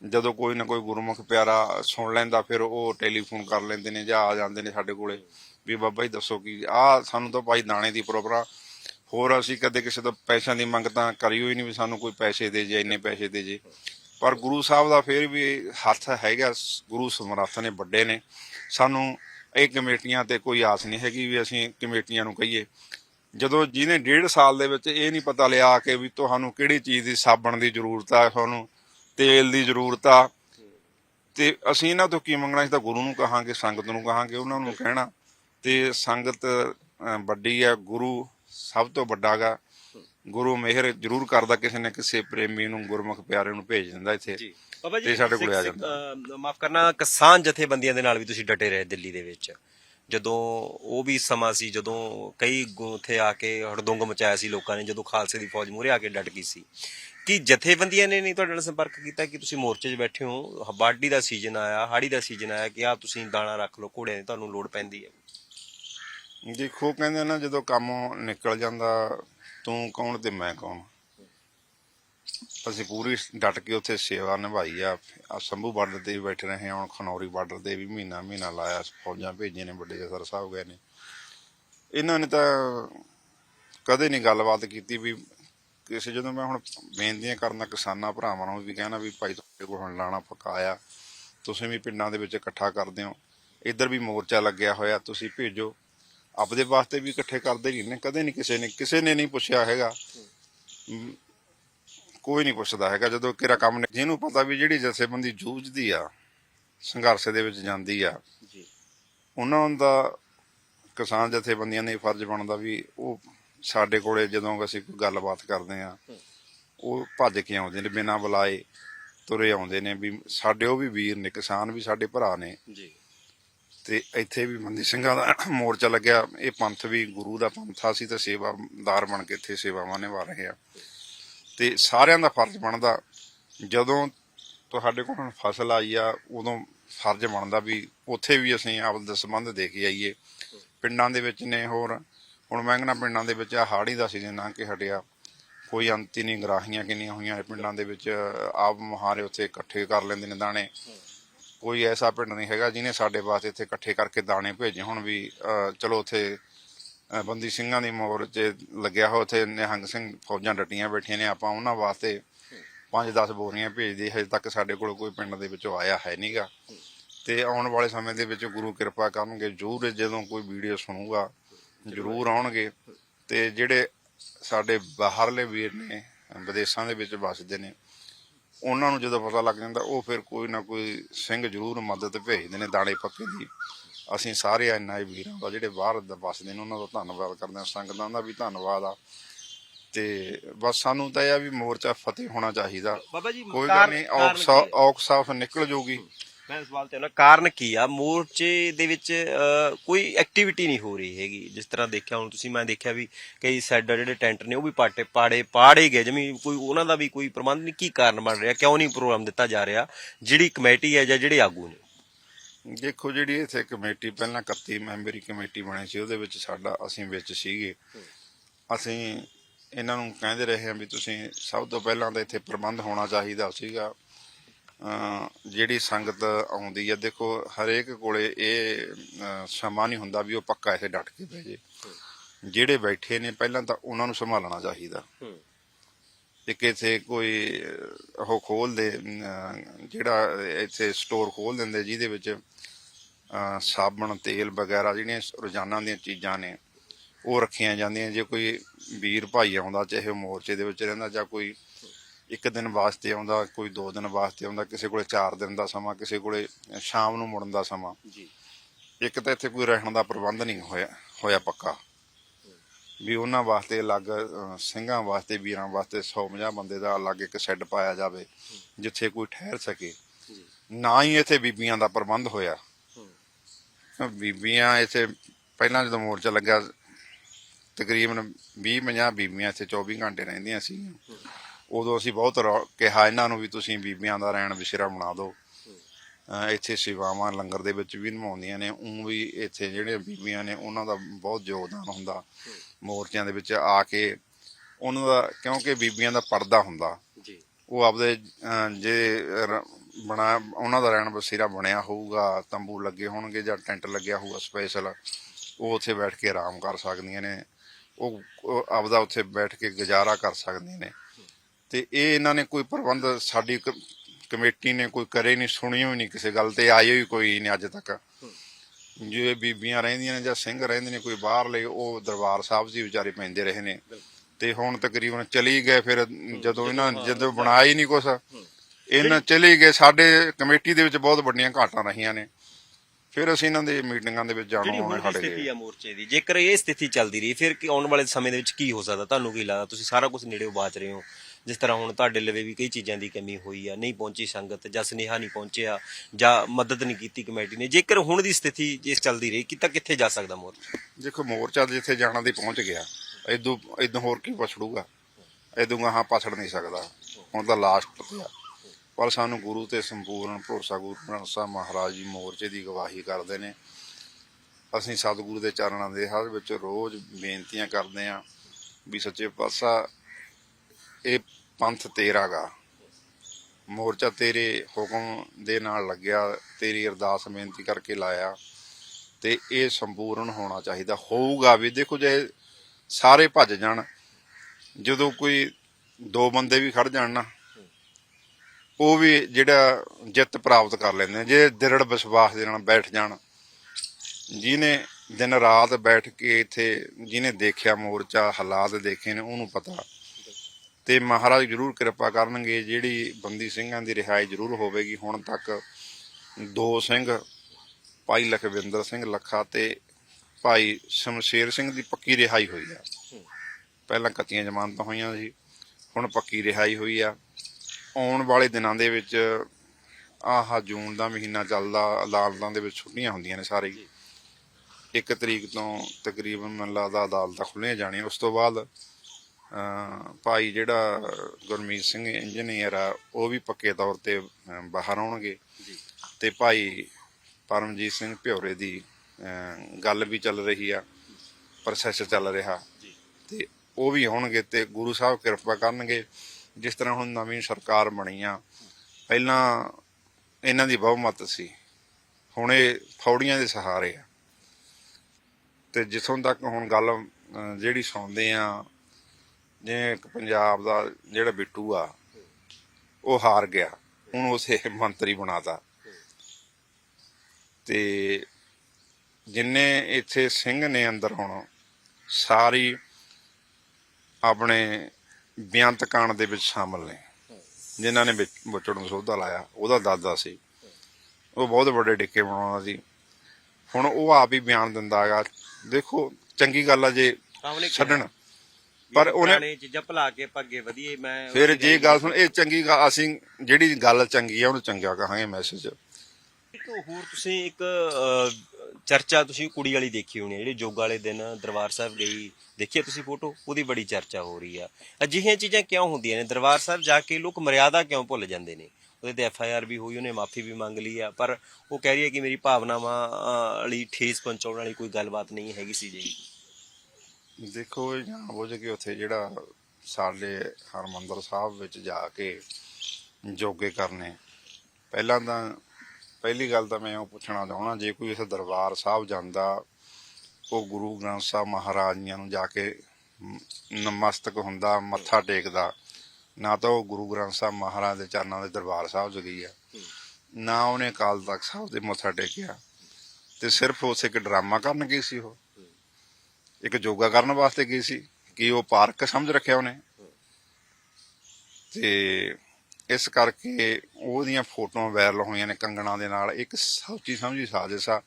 ਜਦੋਂ ਕੋਈ ਨਾ ਕੋਈ ਗੁਰਮੁਖ ਪਿਆਰਾ ਸੁਣ ਲੈਂਦਾ, ਫਿਰ ਉਹ ਟੈਲੀਫੋਨ ਕਰ ਲੈਂਦੇ ਨੇ ਜਾਂ ਆ ਜਾਂਦੇ ਨੇ ਸਾਡੇ ਕੋਲੇ ਵੀ ਬਾਬਾ ਜੀ ਦੱਸੋ ਕਿ ਆ ਸਾਨੂੰ ਤਾਂ ਭਾਈ ਦਾਣੇ ਦੀ ਪ੍ਰੋਪਰ ਹੋਰ ਅਸੀਂ ਕਦੇ ਕਿਸੇ ਤੋਂ ਪੈਸਿਆਂ ਦੀ ਮੰਗ ਤਾਂ ਕਰੀ ਹੋਈ ਨਹੀਂ ਵੀ ਸਾਨੂੰ ਕੋਈ ਪੈਸੇ ਦੇ ਜੇ, ਇੰਨੇ ਪੈਸੇ ਦੇ ਜੇ। ਪਰ ਗੁਰੂ ਸਾਹਿਬ ਦਾ ਫਿਰ ਵੀ ਹੱਥ ਹੈਗਾ ਗੁਰੂ ਸਮਰੱਥ ਨੇ ਵੱਡੇ ਨੇ। ਸਾਨੂੰ ਇਹ ਕਮੇਟੀਆਂ ਤੇ ਕੋਈ ਆਸ ਨਹੀਂ ਹੈਗੀ ਵੀ ਅਸੀਂ ਕਮੇਟੀਆਂ ਨੂੰ ਕਹੀਏ। ਜਦੋਂ ਜਿਹਨੇ ਡੇਢ ਸਾਲ ਦੇ ਵਿੱਚ ਇਹ ਨਹੀਂ ਪਤਾ ਲਿਆ ਕਿ ਵੀ ਤੁਹਾਨੂੰ ਕਿਹੜੀ ਚੀਜ਼ ਦੀ ਸਾਬਣ ਦੀ ਜ਼ਰੂਰਤ ਆ ਤੁਹਾਨੂੰ ਤੇਲ ਦੀ ਜ਼ਰੂਰਤ ਆ ਤੇ ਅਸੀਂ ਇਹਨਾਂ ਤੋਂ ਕੀ ਮੰਗਣਾ? ਅਸੀਂ ਤਾਂ ਗੁਰੂ ਨੂੰ ਕਹਾਂਗੇ ਸੰਗਤ ਨੂੰ ਕਹਾਂਗੇ ਉਹਨਾਂ ਨੂੰ ਕਹਿਣਾ ਤੇ ਸੰਗਤ ਵੱਡੀ ਆ ਗੁਰੂ ਸਭ ਤੋਂ ਵੱਡਾ ਗਾ। ਗੁਰੂ ਮਿਹਰ ਜ਼ਰੂਰ ਕਰਦਾ ਕਿਸੇ ਨੇ ਕਿਸੇ ਪ੍ਰੇਮੀ ਨੂੰ ਗੁਰਮੁਖ ਪਿਆਰੇ ਨੂੰ ਭੇਜ ਦਿੰਦਾ ਇੱਥੇ। ਜੀ। ਬਾਬਾ ਜੀ ਤੇ ਸਾਡੇ ਕੋਲੇ ਆ ਜਾਂਦਾ। ਮਾਫ ਕਰਨਾ ਕਿਸਾਨ ਜਥੇਬੰਦੀਆਂ ਦੇ ਨਾਲ ਵੀ ਤੁਸੀਂ ਡਟੇ ਰਹੇ ਦਿੱਲੀ ਦੇ ਵਿੱਚ। ਜਦੋਂ ਉਹ ਵੀ ਸਮਾਂ ਸੀ, ਜਦੋਂ ਕਈ ਗੁ- ਉੱਥੇ ਆ ਕੇ ਹੜਦੁੰਗ ਮਚਾਇਆ ਸੀ ਲੋਕਾਂ ਨੇ, ਜਦੋਂ ਖਾਲਸੇ ਦੀ ਫੌਜ ਮੂਹਰੇ ਆ ਕੇ ਡਟ ਗਈ ਸੀ। ਕਿ ਜਥੇਬੰਦੀਆਂ ਨੇ ਨਹੀਂ ਤੁਹਾਡੇ ਨਾਲ ਸੰਪਰਕ ਕੀਤਾ ਕਿ ਤੁਸੀਂ ਮੋਰਚੇ 'ਚ ਬੈਠੇ ਹੋ? ਬਾਡੀ ਦਾ ਸੀਜ਼ਨ ਆਇਆ ਹਾੜੀ ਦਾ ਸੀਜ਼ਨ ਆਇਆ ਕਿ ਆ ਤੁਸੀਂ ਦਾਣਾ ਰੱਖ ਲਓ, ਘੋੜਿਆਂ ਦੀ ਤੁਹਾਨੂੰ ਲੋੜ ਪੈਂਦੀ ਹੈ? ਦੇਖੋ ਕਹਿੰਦੇ ਨਾ ਜਦੋਂ ਕੰਮ ਨਿਕਲ ਜਾਂਦਾ, ਤੂੰ ਕੌਣ ਤੇ ਮੈਂ ਕੌਣ? ਅਸੀਂ ਪੂਰੀ ਡਟ ਕੇ ਉੱਥੇ ਸੇਵਾ ਨਿਭਾਈ ਆ। ਆ ਸੰਭੂ ਬਾਰਡਰ ਤੇ ਵੀ ਬੈਠੇ ਰਹੇ ਹਾਂ, ਹੁਣ ਖਨੌਰੀ ਬਾਰਡਰ ਤੇ ਵੀ ਮਹੀਨਾ ਮਹੀਨਾ ਲਾਇਆ, ਫੌਜਾਂ ਭੇਜੀਆਂ ਨੇ ਵੱਡੇ ਜਸਰ ਸਾਹਿਬ ਗਏ ਨੇ। ਇਹਨਾਂ ਨੇ ਤਾਂ ਕਦੇ ਨਹੀਂ ਗੱਲਬਾਤ ਕੀਤੀ ਵੀ ਕਿਸੇ, ਜਦੋਂ ਮੈਂ ਹੁਣ ਬੇਨਤੀਆਂ ਕਰਨਾ ਕਿਸਾਨਾਂ ਭਰਾਵਾਂ ਨੂੰ ਵੀ ਕਹਿਣਾ ਵੀ ਭਾਈ ਤੁਹਾਡੇ ਕੋਲ ਹੁਣ ਲਾਣਾ ਪਕਾਇਆ ਤੁਸੀਂ ਵੀ ਪਿੰਡਾਂ ਦੇ ਵਿੱਚ ਇਕੱਠਾ ਕਰਦੇ ਹੋ। ਇੱਧਰ ਵੀ ਮੋਰਚਾ ਲੱਗਿਆ ਹੋਇਆ, ਤੁਸੀਂ ਭੇਜੋ। ਆਪਦੇ ਵਾਸਤੇ ਵੀ ਇਕੱਠੇ ਕਰਦੇ ਨਹੀਂ ਨੇ, ਕਦੇ ਨਹੀਂ ਕਿਸੇ ਨੇ ਕਿਸੇ ਨੇ ਨਹੀਂ ਪੁੱਛਿਆ ਹੈਗਾ। ਕੋਈ ਨਹੀਂ ਪੁੱਛਦਾ ਹੈਗਾ ਜਦੋਂ ਕਿਹੜਾ ਕੰਮ ਨੇ। ਜਿਹਨੂੰ ਪਤਾ ਵੀ ਜਿਹੜੀ ਜਥੇਬੰਦੀ ਜੂਝਦੀ ਆ ਸੰਘਰਸ਼ ਦੇ ਵਿੱਚ ਜਾਂਦੀ ਆ ਜੀ। ਉਹਨਾਂ ਦਾ ਕਿਸਾਨ ਜਥੇਬੰਦੀਆਂ ਦੇ ਫਰਜ਼ ਬਣਦਾ ਵੀ ਉਹ ਸਾਡੇ ਕੋਲੇ ਜਦੋਂ ਅਸੀਂ ਕੋਈ ਗੱਲਬਾਤ ਕਰਦੇ ਆ ਉਹ ਭੱਜ ਕੇ ਆਉਂਦੇ ਨੇ ਬਿਨਾਂ ਬੁਲਾਏ ਤੁਰੇ ਆਉਂਦੇ ਨੇ ਵੀ ਸਾਡੇ ਉਹ ਵੀ ਵੀਰ ਨੇ ਕਿਸਾਨ ਵੀ ਸਾਡੇ ਭਰਾ ਨੇ। ਜੀ। ਤੇ ਇੱਥੇ ਵੀ ਬੰਦੀ ਸਿੰਘਾਂ ਦਾ ਮੋਰਚਾ ਲੱਗਿਆ ਇਹ ਪੰਥ ਵੀ ਗੁਰੂ ਦਾ ਪੰਥ ਆ ਸੀ ਤੇ ਸੇਵਾਦਾਰ ਬਣ ਕੇ ਇੱਥੇ ਸੇਵਾਵਾਂ ਨਿਭਾ ਰਹੇ ਆ। ਤੇ ਸਾਰਿਆਂ ਦਾ ਫਰਜ਼ ਬਣਦਾ, ਜਦੋਂ ਤੁਹਾਡੇ ਕੋਲ ਹੁਣ ਫਸਲ ਆਈ ਆ, ਉਦੋਂ ਫਰਜ਼ ਬਣਦਾ ਵੀ ਉੱਥੇ ਵੀ ਅਸੀਂ ਆਪਦਾ ਸੰਬੰਧ ਦੇ ਕੇ ਆਈਏ। ਪਿੰਡਾਂ ਦੇ ਵਿੱਚ ਨੇ ਹੋਰ, ਹੁਣ ਮਹਿੰਗਣਾ ਪਿੰਡਾਂ ਦੇ ਵਿੱਚ ਆ ਹਾੜੀ ਦਾ ਸੀਜ਼ਨ ਲੰਘ ਕੇ ਹਟਿਆ। ਕੋਈ ਅੰਤ ਹੀ ਨਹੀਂ, ਗਰਾਹੀਆਂ ਕਿੰਨੀਆਂ ਹੋਈਆਂ ਨੇ ਪਿੰਡਾਂ ਦੇ ਵਿੱਚ, ਆਪ ਮਹਾਰੇ ਉੱਥੇ ਇਕੱਠੇ ਕਰ ਲੈਂਦੇ ਨੇ ਦਾਣੇ। ਕੋਈ ਐਸਾ ਪਿੰਡ ਨਹੀਂ ਹੈਗਾ ਜਿਹਨੇ ਸਾਡੇ ਵਾਸਤੇ ਇੱਥੇ ਇਕੱਠੇ ਕਰਕੇ ਦਾਣੇ ਭੇਜੇ ਹੁਣ ਵੀ ਚਲੋ ਉੱਥੇ ਬੰਦੀ ਸਿੰਘਾਂ ਦੀ ਮੋਰਚੇ ਲੱਗਿਆ ਹੋ ਉੱਥੇ ਨਿਹੰਗ ਸਿੰਘ ਫੌਜਾਂ ਡਟੀਆਂ ਬੈਠੀਆਂ ਨੇ, ਆਪਾਂ ਉਹਨਾਂ ਵਾਸਤੇ 5-10 ਬੋਰੀਆਂ ਭੇਜਦੇ, ਹਜੇ ਤੱਕ ਸਾਡੇ ਕੋਲ ਕੋਈ ਪਿੰਡ ਦੇ ਵਿੱਚੋਂ ਆਇਆ ਹੈ ਨਹੀਂਗਾ ਤੇ ਆਉਣ ਵਾਲੇ ਸਮੇਂ ਦੇ ਵਿੱਚ ਗੁਰੂ ਕਿਰਪਾ ਕਰਨਗੇ, ਜ਼ਰੂਰ ਜਦੋਂ ਕੋਈ ਵੀਡੀਓ ਸੁਣੂਗਾ, ਜ਼ਰੂਰ ਆਉਣਗੇ। ਤੇ ਜਿਹੜੇ ਸਾਡੇ ਬਾਹਰਲੇ ਵੀਰ ਨੇ, ਵਿਦੇਸ਼ਾਂ ਦੇ ਵਿੱਚ ਵੱਸਦੇ ਨੇ, ਉਹਨਾਂ ਨੂੰ ਜਦੋਂ ਪਤਾ ਲੱਗ ਜਾਂਦਾ, ਉਹ ਫਿਰ ਕੋਈ ਨਾ ਕੋਈ ਸਿੰਘ ਜ਼ਰੂਰ ਮਦਦ ਭੇਜਦੇ ਨੇ ਦਾਣੇ ਪੱਕੇ ਦੀ। ਅਸੀਂ ਸਾਰੇ ਐਨਆਈ ਵੀਰਾਂ ਦਾ ਜਿਹੜੇ ਬਾਹਰ ਵੱਸਦੇ ਨੇ ਉਹਨਾਂ ਦਾ ਧੰਨਵਾਦ ਕਰਦੇ ਹਾਂ। ਸੰਗਤਾਂ ਦਾ ਵੀ ਧੰਨਵਾਦ ਆ। ਤੇ ਬਸ ਸਾਨੂੰ ਤਾਂ ਇਹ ਆ ਵੀ ਮੋਰਚਾ ਫਤਿਹ ਹੋਣਾ ਚਾਹੀਦਾ। ਬਾਬਾ ਜੀ ਕੋਈ ਗੱਲ ਨਹੀਂ ਕਾਰਨ ਔਖ ਕੀ ਸਾ- ਹੈ? ਔਖ ਸਾਫ਼ ਨਿਕਲ ਜਾਊਗੀ ਮੈਂ ਸਵਾਲ ਤੇ ਨਾ ਕਾਰਨ ਕੀ ਆ? ਮੋਰਚੇ ਦੇ ਵਿੱਚ ਕੋਈ ਐਕਟੀਵਿਟੀ ਨਹੀਂ ਹੋ ਰਹੀ ਹੈਗੀ। ਜਿਸ ਤਰ੍ਹਾਂ ਦੇਖਿਆ ਹੁਣ ਤੁਸੀਂ ਮੈਂ ਦੇਖਿਆ ਵੀ ਕਈ ਸਾਈਡ ਜਿਹੜੇ ਟੈਂਟ ਨੇ ਉਹ ਵੀ ਪਾਟੇ ਪਾੜੇ ਪਾੜੇ ਗਏ। ਜਮੀ ਕੋਈ ਉਹਨਾਂ ਦਾ ਵੀ ਕੋਈ ਪ੍ਰਬੰਧ ਨਹੀਂ ਕੀ ਕਾਰਨ ਬਣ ਰਿਹਾ? ਕਿਉਂ ਨਹੀਂ ਪ੍ਰੋਗਰਾਮ ਦਿੱਤਾ ਜਾ ਰਿਹਾ? ਜਿਹੜੀ ਕਮੇਟੀ ਹੈ ਜਾਂ ਜਿਹੜੇ ਆਗੂ ਨੇ? ਦੇਖੋ ਜਿਹੜੀ ਇੱਥੇ ਕਮੇਟੀ, ਪਹਿਲਾਂ 31 ਮੈਂਬਰੀ ਕਮੇਟੀ ਬਣੀ ਸੀ, ਉਹਦੇ ਵਿੱਚ ਸਾਡਾ, ਅਸੀਂ ਵਿੱਚ ਸੀਗੇ। ਅਸੀਂ ਇਹਨਾਂ ਨੂੰ ਕਹਿੰਦੇ ਰਹੇ ਹਾਂ ਵੀ ਤੁਸੀਂ ਸਭ ਤੋਂ ਪਹਿਲਾਂ ਤਾਂ ਇੱਥੇ ਪ੍ਰਬੰਧ ਹੋਣਾ ਚਾਹੀਦਾ ਸੀਗਾ। ਜਿਹੜੀ ਸੰਗਤ ਆਉਂਦੀ ਹੈ ਦੇਖੋ ਹਰੇਕ ਕੋਲੇ ਇਹ ਸਮਾਂ ਨਹੀਂ ਹੁੰਦਾ ਵੀ ਉਹ ਪੱਕਾ ਇੱਥੇ ਡਟ ਕੇ ਬਹਿ ਜੇ। ਜਿਹੜੇ ਬੈਠੇ ਨੇ, ਪਹਿਲਾਂ ਤਾਂ ਉਹਨਾਂ ਨੂੰ ਸੰਭਾਲਣਾ ਚਾਹੀਦਾ। ਇੱਕ ਇੱਥੇ ਕੋਈ ਉਹ ਖੋਲ ਦੇ ਜਿਹੜਾ ਇੱਥੇ ਸਟੋਰ ਖੋਲ ਦਿੰਦੇ ਜਿਹਦੇ ਵਿੱਚ ਸਾਬਣ ਤੇਲ ਵਗੈਰਾ ਜਿਹੜੀਆਂ ਰੋਜ਼ਾਨਾ ਦੀਆਂ ਚੀਜ਼ਾਂ ਨੇ ਉਹ ਰੱਖੀਆਂ ਜਾਂਦੀਆਂ। ਜੇ ਕੋਈ ਵੀਰ ਭਾਈ ਆਉਂਦਾ ਚਾਹੇ ਮੋਰਚੇ ਦੇ ਵਿੱਚ ਰਹਿੰਦਾ ਜਾਂ ਕੋਈ ਇੱਕ ਦਿਨ ਵਾਸਤੇ ਆਉਂਦਾ ਕੋਈ ਦੋ ਦਿਨ ਵਾਸਤੇ ਆਉਂਦਾ ਕਿਸੇ ਕੋਲੇ 4 ਦਿਨ ਦਾ ਸਮਾਂ ਕਿਸੇ ਕੋਲੇ ਸ਼ਾਮ ਨੂੰ ਮੁੜਨ ਦਾ ਸਮਾਂ ਜੀ। ਇੱਕ ਤਾਂ ਇੱਥੇ ਕੋਈ ਰਹਿਣ ਦਾ ਪ੍ਰਬੰਧ ਨਹੀਂ ਹੋਇਆ ਹੋਇਆ ਪੱਕਾ। ਵੀ ਉਹਨਾਂ ਵਾਸਤੇ ਅਲੱਗ ਸਿੰਘਾਂ ਵਾਸਤੇ ਵੀਰਾਂ ਵਾਸਤੇ 150 ਬੰਦੇ ਦਾ ਅਲੱਗ ਇੱਕ ਸ਼ੈੱਡ ਪਾਇਆ ਜਾਵੇ ਜਿੱਥੇ ਕੋਈ ਠਹਿਰ ਸਕੇ। ਨਾ ਹੀ ਇੱਥੇ ਬੀਬੀਆਂ ਦਾ ਪ੍ਰਬੰਧ ਹੋਇਆ। ਬੀਬੀਆਂ ਇੱਥੇ ਪਹਿਲਾਂ ਜਦੋਂ ਮੋਰਚਾ ਲੱਗਾ ਤਕਰੀਬਨ 20 50 ਬੀਬੀਆਂ ਇੱਥੇ 24 ਘੰਟੇ ਰਹਿੰਦੀਆਂ ਸੀ। ਉਦੋਂ ਅਸੀਂ ਬਹੁਤ ਕਿਹਾ ਇਹਨਾਂ ਨੂੰ ਵੀ ਤੁਸੀਂ ਬੀਬੀਆਂ ਦਾ ਰਹਿਣ ਵਿਸ਼ਰਾ ਬਣਾ ਦਿਓ। ਇੱਥੇ ਸੇਵਾਵਾਂ ਲੰਗਰ ਦੇ ਵਿੱਚ ਵੀ ਨਿਭਾਉਂਦੀਆਂ ਨੇ ਉਹ ਵੀ ਇੱਥੇ ਜਿਹੜੇ ਬੀਬੀਆਂ ਨੇ ਉਹਨਾਂ ਦਾ ਬਹੁਤ ਯੋਗਦਾਨ ਹੁੰਦਾ ਮੋਰਚਿਆਂ ਦੇ ਵਿੱਚ ਆ ਕੇ ਉਹਨਾਂ ਦਾ ਕਿਉਂਕਿ ਬੀਬੀਆਂ ਦਾ ਪਰਦਾ ਹੁੰਦਾ। ਜੀ। ਉਹ ਆਪਦੇ ਜੇ ਬਣਾ ਉਹਨਾਂ ਦਾ ਰਹਿਣ ਬਸੇਰਾ ਬਣਿਆ ਹੋਊਗਾ ਤੰਬੂ ਲੱਗੇ ਹੋਣਗੇ ਜਾਂ ਟੈਂਟ ਲੱਗਿਆ ਹੋਊਗਾ ਸਪੈਸ਼ਲ ਉਹ ਉੱਥੇ ਬੈਠ ਕੇ ਆਰਾਮ ਕਰ ਸਕਦੀਆਂ ਨੇ। ਉਹ ਆਪਦਾ ਉੱਥੇ ਬੈਠ ਕੇ ਗੁਜ਼ਾਰਾ ਕਰ ਸਕਦੀਆਂ ਨੇ। ਤੇ ਇਹ ਇਹਨਾਂ ਨੇ ਕੋਈ ਪ੍ਰਬੰਧ ਸਾਡੀ ਕਮੇਟੀ ਨੇ ਕੋਈ ਕਰੇ ਨਹੀਂ ਸੁਣਿਓ ਹੀ ਨਹੀਂ ਕਿਸੇ ਗੱਲ ਤੇ ਆਇਓ ਹੀ ਕੋਈ ਨਹੀਂ ਅੱਜ ਤੱਕ। ਜੇ ਬੀਬੀਆਂ ਰਹਿੰਦੀਆਂ ਨੇ ਜਾਂ ਸਿੰਘ ਰਹਿੰਦੇ ਨੇ ਕੋਈ ਬਾਹਰਲੇ ਉਹ ਦਰਬਾਰ ਸਾਹਿਬ ਜੀ ਵਿਚਾਰੇ ਪੈਂਦੇ ਰਹੇ ਨੇ। ਤੇ ਹੁਣ ਤਕਰੀਬਨ ਚਲੀ ਗਏ ਫਿਰ ਜਦੋਂ ਇਹਨਾਂ ਜਦੋਂ ਬਣਾਇਆ ਹੀ ਨਹੀਂ ਕੁਛ ਇਹਨਾਂ ਚਲੇ ਗਏ। ਸਾਡੇ ਕਮੇਟੀ ਦੇ ਵਿੱਚ ਬਹੁਤ ਵੱਡੀਆਂ ਘਾਟਾਂ ਰਹੀਆਂ ਨੇ। ਫਿਰ ਅਸੀਂ ਇਹਨਾਂ ਦੇ ਮੀਟਿੰਗਾਂ ਦੇ ਵਿੱਚ ਜਾਣੋਂ ਹੁਣ ਹਟ ਸਥਿਤੀ ਆ ਮੋਰਚੇ ਦੀ ਜੇਕਰ ਇਹ ਸਥਿਤੀ ਚੱਲਦੀ ਰਹੀ ਫਿਰ ਕੀ ਆਉਣ ਵਾਲੇ ਸਮੇਂ ਦੇ ਵਿੱਚ ਕੀ ਹੋ ਸਕਦਾ? ਤੁਹਾਨੂੰ ਕੀ ਲੱਗਦਾ? ਤੁਸੀਂ ਸਾਰਾ ਕੁਝ ਨੇੜੇ ਬਾਚ ਰਹੇ ਹੋ। ਜਿਸ ਤਰ੍ਹਾਂ ਹੁਣ ਤੁਹਾਡੇ ਲਵੇ ਵੀ ਕਈ ਚੀਜ਼ਾਂ ਦੀ ਕਮੀ ਹੋਈ ਆ, ਨਹੀਂ ਪਹੁੰਚੀ ਸੰਗਤ ਜਾਂ ਸੁਨੇਹਾ ਨਹੀਂ ਪਹੁੰਚਿਆ ਜਾਂ ਮਦਦ ਨਹੀਂ ਕੀਤੀ ਕਮੇਟੀ ਨੇ, ਜੇਕਰ ਹੁਣ ਦੀ ਸਥਿਤੀ ਜੇ ਚੱਲਦੀ ਰਹੀ, ਕਿ ਤਾਂ ਕਿੱਥੇ ਜਾ ਸਕਦਾ ਮੋਰਚਾ ਦੇਖੋ ਮੋਰਚਾ ਜਿੱਥੇ ਜਾਣਾ ਦੀ ਪਹੁੰਚ ਗਿਆ ਇਦੋਂ ਇਦੋਂ ਹੋਰ ਕੀ ਪਛੜੂਗਾ? ਇਦੋਂ ਗਾਹਾਂ ਪਛੜ ਨਹੀਂ ਸਕਦਾ। ਹੁਣ ਤਾਂ ਲਾਸਟ ਤੇ ਆ ਪਰ ਸਾਨੂੰ ਗੁਰੂ ਤੇ ਸੰਪੂਰਨ ਭਰੋਸਾ, ਗੁਰੂ ਗ੍ਰੰਥ ਸਾਹਿਬ ਮਹਾਰਾਜ ਜੀ ਮੋਰਚੇ ਦੀ ਗਵਾਹੀ ਕਰਦੇ ਨੇ। ਅਸੀਂ ਸਤਿਗੁਰੂ ਦੇ ਚਰਨਾਂ ਦੇ ਹਰ ਵਿੱਚ ਰੋਜ਼ ਬੇਨਤੀਆਂ ਕਰਦੇ ਆਂ ਵੀ ਸੱਚੇ ਪਾਤਸ਼ਾਹ ਇਹ ਪੰਥ ਤੇਰਾ ਗਾ। ਮੋਰਚਾ ਤੇਰੇ ਹੁਕਮ ਦੇ ਨਾਲ ਲੱਗਿਆ, ਤੇਰੀ ਅਰਦਾਸ ਬੇਨਤੀ ਕਰਕੇ ਲਾਇਆ ਤੇ ਇਹ ਸੰਪੂਰਨ ਹੋਣਾ ਚਾਹੀਦਾ। ਹੋਊਗਾ ਵੀ, ਦੇਖੋ ਜੇ ਸਾਰੇ ਭੱਜ ਜਾਣ, ਜਦੋਂ ਕੋਈ ਦੋ ਬੰਦੇ ਵੀ ਖੜ ਜਾਣ ਨਾ, ਉਹ ਵੀ ਜਿਹੜਾ ਜਿੱਤ ਪ੍ਰਾਪਤ ਕਰ ਲੈਂਦੇ ਨੇ। ਜੇ ਦ੍ਰਿੜ ਵਿਸ਼ਵਾਸ ਦੇ ਨਾਲ ਬੈਠ ਜਾਣ, ਜਿਹਨੇ ਦਿਨ ਰਾਤ ਬੈਠ ਕੇ ਇੱਥੇ, ਜਿਹਨੇ ਦੇਖਿਆ ਮੋਰਚਾ ਹਾਲਾਤ ਦੇਖੇ ਨੇ, ਉਹਨੂੰ ਪਤਾ ਤੇ ਮਹਾਰਾਜ ਜ਼ਰੂਰ ਕਿਰਪਾ ਕਰਨਗੇ, ਜਿਹੜੀ ਬੰਦੀ ਸਿੰਘਾਂ ਦੀ ਰਿਹਾਈ ਜ਼ਰੂਰ ਹੋਵੇਗੀ। ਹੁਣ ਤੱਕ ਦੋ ਸਿੰਘ, ਭਾਈ ਲਖਵਿੰਦਰ ਸਿੰਘ ਲੱਖਾ ਤੇ ਭਾਈ ਸ਼ਮਸ਼ੇਰ ਸਿੰਘ ਦੀ ਪੱਕੀ ਰਿਹਾਈ ਹੋਈ ਆ। ਪਹਿਲਾਂ ਕੱਚੀਆਂ ਜ਼ਮਾਨਤਾਂ ਹੋਈਆਂ ਸੀ, ਹੁਣ ਪੱਕੀ ਰਿਹਾਈ ਹੋਈ ਆ। ਆਉਣ ਵਾਲੇ ਦਿਨਾਂ ਦੇ ਵਿੱਚ ਆਹ ਜੂਨ ਦਾ ਮਹੀਨਾ ਚੱਲਦਾ, ਅਦਾਲਤਾਂ ਦੇ ਵਿੱਚ ਛੁੱਟੀਆਂ ਹੁੰਦੀਆਂ ਨੇ ਸਾਰੇ। ਇੱਕ ਤਰੀਕ ਤੋਂ ਤਕਰੀਬਨ ਮੈਨੂੰ ਲੱਗਦਾ ਅਦਾਲਤਾਂ ਖੁੱਲੀਆਂ ਜਾਣੀਆਂ। ਉਸ ਤੋਂ ਬਾਅਦ ਭਾਈ ਜਿਹੜਾ ਗੁਰਮੀਤ ਸਿੰਘ ਇੰਜੀਨੀਅਰ ਆ ਉਹ ਵੀ ਪੱਕੇ ਤੌਰ ਤੇ ਬਾਹਰ ਆਉਣਗੇ। ਤੇ ਭਾਈ ਪਰਮਜੀਤ ਸਿੰਘ ਭਿਉਰੇ ਦੀ ਗੱਲ ਵੀ ਚੱਲ ਰਹੀ ਆ ਪ੍ਰੋਸੈਸ ਚੱਲ ਰਿਹਾ। ਤੇ ਉਹ ਵੀ ਆਉਣਗੇ ਤੇ ਗੁਰੂ ਸਾਹਿਬ ਕਿਰਪਾ ਕਰਨਗੇ। ਜਿਸ ਤਰ੍ਹਾਂ ਹੁਣ ਨਵੀਂ ਸਰਕਾਰ ਬਣੀ ਆ ਪਹਿਲਾਂ ਇਹਨਾਂ ਦੀ ਬਹੁਮਤ ਸੀ। ਹੁਣ ਇਹ ਫੌੜੀਆਂ ਦੇ ਸਹਾਰੇ ਆ। ਤੇ ਜਿੱਥੋਂ ਤੱਕ ਹੁਣ ਗੱਲ ਜਿਹੜੀ ਸੁਣਦੇ ਆ ਜਿਵੇਂ ਇੱਕ ਪੰਜਾਬ ਦਾ ਜਿਹੜਾ ਬਿੱਟੂ ਆ ਉਹ ਹਾਰ ਗਿਆ। ਹੁਣ ਉਸੇ ਮੰਤਰੀ ਬਣਾਤਾ। ਤੇ ਜਿੰਨੇ ਇੱਥੇ ਸਿੰਘ ਨੇ ਅੰਦਰ ਹੁਣ ਸਾਰੀ ਆਪਣੇ ਬਿਆੰਤ ਕਾਂਡ ਦੇ ਵਿੱਚ ਸ਼ਾਮਲ ਨੇ। ਜਿਨ੍ਹਾਂ ਨੇ ਬੁੱਚੜ ਨੂੰ ਸੋਧਾ ਲਾਇਆ ਉਹਦਾ ਦਾਦਾ ਸੀ। ਉਹ ਬਹੁਤ ਵੱਡੇ ਡਿੱਕੇ ਬਣਾਉਂਦਾ ਸੀ। ਹੁਣ ਉਹ ਆਪ ਹੀ ਬਿਆਨ ਦਿੰਦਾ ਹੈਗਾ ਦੇਖੋ ਚੰਗੀ ਗੱਲ ਆ ਜੇ ਛੱਡਣ। ਪਰ ਉਹਨੇ ਪੁਰਾਣੇ ਚੀਜ਼ਾਂ ਭੁਲਾ ਕੇ ਆਪਾਂ ਅੱਗੇ ਵਧੀਏ ਮੈਂ ਫਿਰ ਜੇ ਗੱਲ ਸੁਣ ਇਹ ਚੰਗੀ ਗੱਲ ਅਸੀਂ ਜਿਹੜੀ ਗੱਲ ਚੰਗੀ ਆ ਉਹਨੂੰ ਚੰਗਾ ਕਹਾਂਗੇ ਮੈਸੇਜ ਇੱਕ ਹੋਰ ਤੁਸੀਂ ਇੱਕ ਅਹ, ਚਰਚਾ ਤੁਸੀਂ ਕੁੜੀ ਵਾਲੀ ਦੇਖੀ ਹੋਣੀ ਹੈ ਜਿਹੜੀ ਜੋਗ ਵਾਲੇ ਦਿਨ ਦਰਬਾਰ ਸਾਹਿਬ ਗਈ ਦੇਖੀ ਹੈ ਤੁਸੀਂ ਫੋਟੋ ਉਹਦੀ ਬੜੀ ਚਰਚਾ ਹੋ ਰਹੀ ਆ। ਅਜਿਹੀਆਂ ਚੀਜ਼ਾਂ ਕਿਉਂ ਹੁੰਦੀਆਂ ਨੇ? ਦਰਬਾਰ ਸਾਹਿਬ ਜਾ ਕੇ ਲੋਕ ਮਰਿਆਦਾ ਕਿਉਂ ਭੁੱਲ ਜਾਂਦੇ ਨੇ? ਉਹਦੇ ਤੇ ਐਫ ਆਈ ਆਰ ਵੀ ਹੋਈ ਉਹਨੇ ਮਾਫੀ ਵੀ ਮੰਗ ਲਈ ਆ ਪਰ ਉਹ ਕਹਿ ਰਹੀ ਹੈ ਕਿ ਮੇਰੀ ਭਾਵਨਾਵਾਂ ਅਹ, ਵਾਲੀ ਠੇਸ ਪਹੁੰਚਾਉਣ ਵਾਲੀ ਕੋਈ ਗੱਲਬਾਤ ਨਹੀਂ ਹੈਗੀ ਸੀ ਜੀ। ਦੇਖੋ ਇਹ ਜਾਂ ਬੁੱਝ ਕੇ ਉੱਥੇ ਜਿਹੜਾ ਸਾਡੇ ਹਰਮੰਦਰ ਸਾਹਿਬ ਵਿੱਚ ਜਾ ਕੇ ਜੋਗੇ ਕਰਨੇ। ਪਹਿਲਾਂ ਤਾਂ ਪਹਿਲੀ ਗੱਲ ਤਾਂ ਮੈਂ ਉਹ ਪੁੱਛਣਾ ਚਾਹਣਾ ਜੇ ਕੋਈ ਇਸ ਦਰਬਾਰ ਸਾਹਿਬ ਜਾਂਦਾ, ਉਹ ਗੁਰੂ ਗ੍ਰੰਥ ਸਾਹਿਬ ਮਹਾਰਾਜੀਆਂ ਨੂੰ ਜਾ ਕੇ ਮ- ਨਮਸਤਕ ਹੁੰਦਾ, ਮੱਥਾ ਟੇਕਦਾ, ਨਾ ਤਾਂ ਉਹ ਗੁਰੂ ਗ੍ਰੰਥ ਸਾਹਿਬ ਮਹਾਰਾਜ ਦੇ ਚਰਨਾਂ ਦੇ ਦਰਬਾਰ ਸਾਹਿਬ 'ਚ ਗਈ ਆ, ਨਾ ਉਹਨੇ ਅਕਾਲ ਤਖਤ ਸਾਹਿਬ ਦੇ ਮੱਥਾ ਟੇਕਿਆ। ਤੇ ਸਿਰਫ ਉਸੇ ਇੱਕ ਡਰਾਮਾ ਕਰਨ ਗਈ ਸੀ ਉਹ। ਇੱਕ ਯੋਗਾ ਕਰਨ ਵਾਸਤੇ ਗਈ ਸੀ ਕਿ ਉਹ ਪਾਰਕ ਸਮਝ ਰੱਖਿਆ ਉਹਨੇ। ਤੇ ਇਸ ਕਰਕੇ ਉਹਦੀਆਂ ਫੋਟੋਆਂ ਵਾਇਰਲ ਹੋਈਆਂ ਨੇ ਕੰਗਣਾ ਦੇ ਨਾਲ। ਇੱਕ ਸੋਚੀ ਸਮਝੀ ਸਾਜ਼ਿਸ਼ ਆ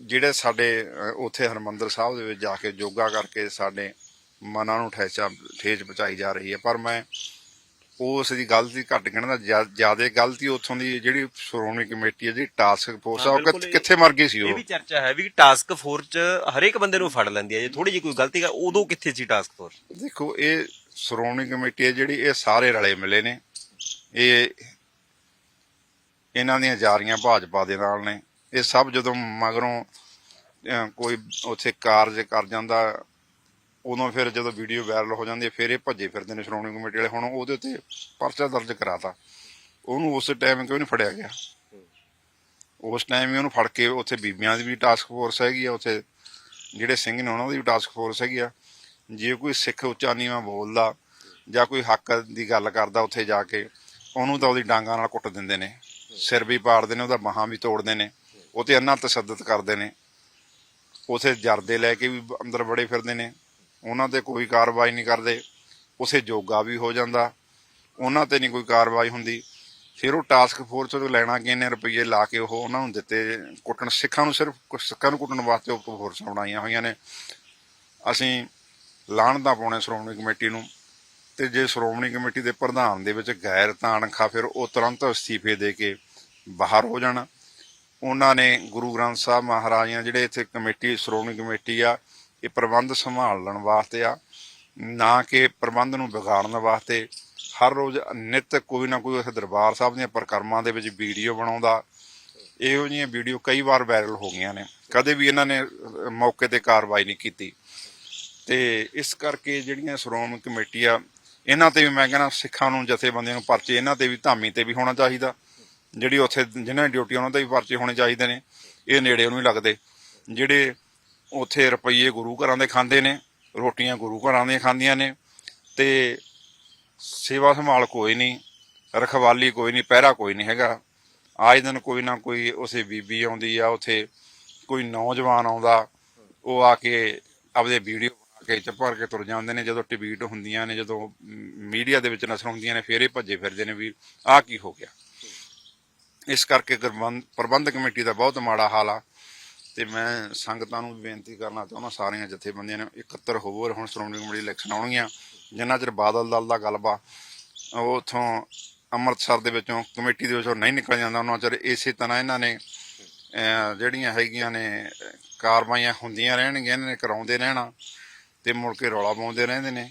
ਜਿਹੜੇ ਸਾਡੇ ਅਹ, ਉੱਥੇ ਹਰਮੰਦਰ ਸਾਹਿਬ ਦੇ ਵਿੱਚ ਜਾ ਕੇ ਯੋਗਾ ਕਰਕੇ ਸਾਡੇ ਮਨਾਂ ਨੂੰ ਠੇਚਾ ਠੇਚ ਪਹੁੰਚਾਈ ਜਾ ਰਹੀ ਹੈ। ਪਰ ਮੈਂ ਉਸ ਦੀ ਗਲਤੀ ਘੱਟ ਗਿਣਦਾ ਜ਼ਿਆਦਾ ਗਲਤੀ ਉੱਥੋਂ ਦੀ ਜਿਹੜੀ ਸ਼੍ਰੋਮਣੀ ਕਮੇਟੀ ਹੈ ਜਿਹੜੀ ਟਾਸਕ ਫੋਰਸ ਆ ਹਾਂ, ਉਹ ਕਿੱਥੇ- ਇਹ- ਮਰ ਗਈ ਸੀ ਇਹ ਉਹ? ਵੀ ਚਰਚਾ ਹੈ ਵੀ ਟਾਸਕ ਫੋਰਸ ਚ ਹਰੇਕ ਬੰਦੇ ਨੂੰ ਫੜ ਲੈਂਦੀ ਹੈ। ਜੇ ਥੋੜੀ ਜਿਹੀ ਕੋਈ ਗਲਤੀ ਕਰ ਉਦੋਂ ਕਿੱਥੇ ਸੀ ਟਾਸਕ ਫੋਰਸ? ਦੇਖੋ ਇਹ ਸ਼੍ਰੋਮਣੀ ਕਮੇਟੀ ਹੈ ਜਿਹੜੀ ਇਹ ਸਾਰੇ ਰਲੇ ਮਿਲੇ ਨੇ। ਇਹ ਇਹਨਾਂ ਦੀਆਂ ਜਾਰੀਆਂ ਭਾਜਪਾ ਦੇ ਨਾਲ ਨੇ। ਇਹ ਸਭ ਜਦੋਂ ਮਗਰੋਂ ਕੋਈ ਉੱਥੇ ਕਾਰਜ ਕਰ ਜਾਂਦਾ ਉਦੋਂ ਫਿਰ ਜਦੋਂ ਵੀਡੀਓ ਵਾਇਰਲ ਹੋ ਜਾਂਦੀ ਹੈ, ਫਿਰ ਇਹ ਭੱਜੇ ਫਿਰਦੇ ਨੇ ਸ਼੍ਰੋਮਣੀ ਕਮੇਟੀ ਵਾਲੇ। ਹੁਣ ਉਹਦੇ ਉੱਤੇ ਪਰਚਾ ਦਰਜ ਕਰਾਤਾ। ਉਹਨੂੰ ਉਸ ਟਾਈਮ ਕਿਉਂ ਨਹੀਂ ਫੜਿਆ ਗਿਆ। ਉਸ ਟਾਈਮ ਹੀ ਉਹਨੂੰ ਫੜ ਕੇ ਉੱਥੇ ਬੀਬੀਆਂ ਦੀ ਵੀ ਟਾਸਕ ਫੋਰਸ ਹੈਗੀ ਆ, ਉੱਥੇ ਜਿਹੜੇ ਸਿੰਘ ਨੇ ਉਹਨਾਂ ਦੀ ਵੀ ਟਾਸਕ ਫੋਰਸ ਹੈਗੀ ਆ। ਜੇ ਕੋਈ ਸਿੱਖ ਉੱਚਾ ਨੀਵਾਂ ਬੋਲਦਾ ਜਾਂ ਕੋਈ ਹੱਕ ਦੀ ਗੱਲ ਕਰਦਾ ਉੱਥੇ ਜਾ ਕੇ, ਉਹਨੂੰ ਤਾਂ ਉਹਦੀ ਡਾਂਗਾਂ ਨਾਲ ਕੁੱਟ ਦਿੰਦੇ ਨੇ। ਸਿਰ ਵੀ ਪਾੜਦੇ ਨੇ, ਉਹਦਾ ਬਾਹਾਂ ਵੀ ਤੋੜਦੇ ਨੇ। ਉਹ ਤੇ ਅੰਨਾ ਤਸੱਦਦ ਕਰਦੇ ਨੇ। ਉਥੇ ਜਰਦੇ ਲੈ ਕੇ ਵੀ ਅੰਦਰ ਬੜੇ ਫਿਰਦੇ ਨੇ। ਉਹਨਾਂ ਤੇ ਕੋਈ ਕਾਰਵਾਈ ਨਹੀਂ ਕਰਦੇ, ਉਸੇ ਜੋਗਾ ਵੀ ਹੋ ਜਾਂਦਾ। ਉਹਨਾਂ ਤੇ ਨਹੀਂ ਕੋਈ ਕਾਰਵਾਈ ਹੁੰਦੀ। ਫਿਰ ਉਹ ਟਾਸਕ ਫੋਰਸ ਤੋਂ ਲੈਣਾ ਕਿੰਨੇ ਰੁਪਏ ਲਾ ਕੇ ਉਹ ਉਹਨਾਂ ਨੂੰ ਦਿੱਤੇ। ਕੁੱਟਣ, ਸਿੱਖਾਂ ਨੂੰ ਸਿਰਫ ਸਿੱਖਾਂ ਨੂੰ ਕੁੱਟਣ ਵਾਸਤੇ ਉਹ ਫੋਰਸਾਂ ਬਣਾਈਆਂ ਹੋਈਆਂ ਨੇ। ਅਸੀਂ ਲਾਹਣਤਾ ਪਾਉਣੇ ਸ਼੍ਰੋਮਣੀ ਕਮੇਟੀ ਨੂੰ। ਤੇ ਜੇ ਸ਼੍ਰੋਮਣੀ ਕਮੇਟੀ ਦੇ ਪ੍ਰਧਾਨ ਦੇ ਵਿੱਚ ਗੈਰ ਤਾਣਖਾ, ਫਿਰ ਉਹ ਤੁਰੰਤ ਅਸਤੀਫੇ ਦੇ ਕੇ ਬਾਹਰ ਹੋ ਜਾਣ। ਉਹਨਾਂ ਨੇ ਗੁਰੂ ਗ੍ਰੰਥ ਸਾਹਿਬ ਮਹਾਰਾਜਿਆਂ, ਜਿਹੜੇ ਇੱਥੇ ਕਮੇਟੀ, ਸ਼੍ਰੋਮਣੀ ਕਮੇਟੀ ਆ ਇਹ ਪ੍ਰਬੰਧ ਸੰਭਾਲਣ ਵਾਸਤੇ ਆ, ਨਾ ਕਿ ਪ੍ਰਬੰਧ ਨੂੰ ਵਿਗਾੜਨ ਵਾਸਤੇ। ਹਰ ਰੋਜ਼ ਨਿਤ ਕੋਈ ਨਾ ਕੋਈ ਉਸ ਦਰਬਾਰ ਸਾਹਿਬ ਦੀਆਂ ਪ੍ਰਕਰਮਾਂ ਦੇ ਵਿੱਚ ਵੀਡੀਓ ਬਣਾਉਂਦਾ। ਇਹੋ ਜਿਹੀਆਂ ਵੀਡੀਓ ਕਈ ਵਾਰ ਵਾਇਰਲ ਹੋ ਗਈਆਂ ਨੇ। ਕਦੇ ਵੀ ਇਹਨਾਂ ਨੇ ਮੌਕੇ ਤੇ ਕਾਰਵਾਈ ਨਹੀਂ ਕੀਤੀ। ਤੇ ਇਸ ਕਰਕੇ ਜਿਹੜੀਆਂ ਸ਼੍ਰੋਮਣੀ ਕਮੇਟੀ ਆ, ਇਹਨਾਂ ਤੇ ਵੀ ਮੈਂ ਕਹਿੰਦਾ ਸਿੱਖਾਂ ਨੂੰ, ਜਥੇਬੰਦੀਆਂ ਨੂੰ ਪਰਚੇ ਇਹਨਾਂ ਤੇ ਵੀ ਧਾਮੀ ਤੇ ਵੀ ਹੋਣਾ ਚਾਹੀਦਾ। ਜਿਹੜੀ ਉੱਥੇ ਜਿਹਨਾਂ ਦੀ ਡਿਊਟੀ ਉਹਨਾਂ ਤੇ ਵੀ ਪਰਚੇ ਹੋਣੇ ਚਾਹੀਦੇ ਨੇ। ਇਹ ਨੇੜੇ ਉਹਨੂੰ ਲੱਗਦੇ। ਜਿਹੜੇ ਉੱਥੇ ਰੁਪਈਏ ਗੁਰੂ ਘਰਾਂ ਦੇ ਖਾਂਦੇ ਨੇ, ਰੋਟੀਆਂ ਗੁਰੂ ਘਰਾਂ ਦੀਆਂ ਖਾਂਦੀਆਂ ਨੇ, ਤੇ ਸੇਵਾ ਸੰਭਾਲ ਕੋਈ ਨਹੀਂ, ਰਖਵਾਲੀ ਕੋਈ ਨਹੀਂ, ਪਹਿਰਾ ਕੋਈ ਨਹੀਂ ਹੈਗਾ। ਆਏ ਦਿਨ ਕੋਈ ਨਾ ਕੋਈ ਉਸੇ ਬੀਬੀ ਆਉਂਦੀ ਆ, ਉਥੇ ਕੋਈ ਨੌਜਵਾਨ ਆਉਂਦਾ, ਉਹ ਆ ਕੇ ਆਪਦੇ ਵੀਡੀਓ ਬਣਾ ਕੇ ਚੱਪਰ ਕੇ ਤੁਰ ਜਾਂਦੇ ਨੇ, ਜਦੋਂ ਟਵੀਟ ਹੁੰਦੀਆਂ ਨੇ, ਜਦੋਂ ਮੀਡੀਆ ਦੇ ਵਿੱਚ ਨਸਰ ਹੁੰਦੀਆਂ ਨੇ, ਫੇਰ ਇਹ ਭੱਜੇ ਫਿਰਦੇ ਨੇ ਵੀ ਆਹ ਕੀ ਹੋ ਗਿਆ। ਇਸ ਕਰਕੇ ਗੁਰਬੰਦ- ਪ੍ਰਬੰਧਕ ਕਮੇਟੀ ਦਾ ਬਹੁਤ ਮਾੜਾ ਹਾਲ ਆ। ਤੇ ਮੈਂ ਸੰਗਤਾਂ ਨੂੰ ਵੀ ਬੇਨਤੀ ਕਰਨਾ ਚਾਹੁੰਦਾ, ਸਾਰੀਆਂ ਜਥੇਬੰਦੀਆਂ ਨੇ ਇਕੱਤਰ ਹੋਵੋ ਹੁਣ ਸ਼੍ਰੋਮਣੀ ਕਮੇਟੀ ਇਲੈਕਸ਼ਨ ਆਉਣਗੀਆਂ। ਜਿੰਨਾ ਚਿਰ ਬਾਦਲ ਦਲ ਦਾ ਗਲਬਾ ਉਹ ਉਥੋਂ ਅੰਮ੍ਰਿਤਸਰ ਦੇ ਵਿੱਚੋਂ ਕਮੇਟੀ ਦੇ ਵਿੱਚੋਂ ਨਹੀਂ ਨਿਕਲ ਜਾਂਦਾ, ਉਹਨਾਂ ਚਿਰ ਇਸੇ ਤਰ੍ਹਾਂ ਇਹਨਾਂ ਨੇ ਜਿਹੜੀਆਂ ਹੈਗੀਆਂ ਨੇ, ਕਾਰਵਾਈਆਂ ਹੁੰਦੀਆਂ ਰਹਿਣਗੀਆਂ, ਇਹਨਾਂ ਨੇ ਕਰਾਉਂਦੇ ਰਹਿਣਾ ਤੇ ਮੁੜ ਕੇ ਰੌਲਾ ਪਾਉਂਦੇ ਰਹਿੰਦੇ ਨੇ।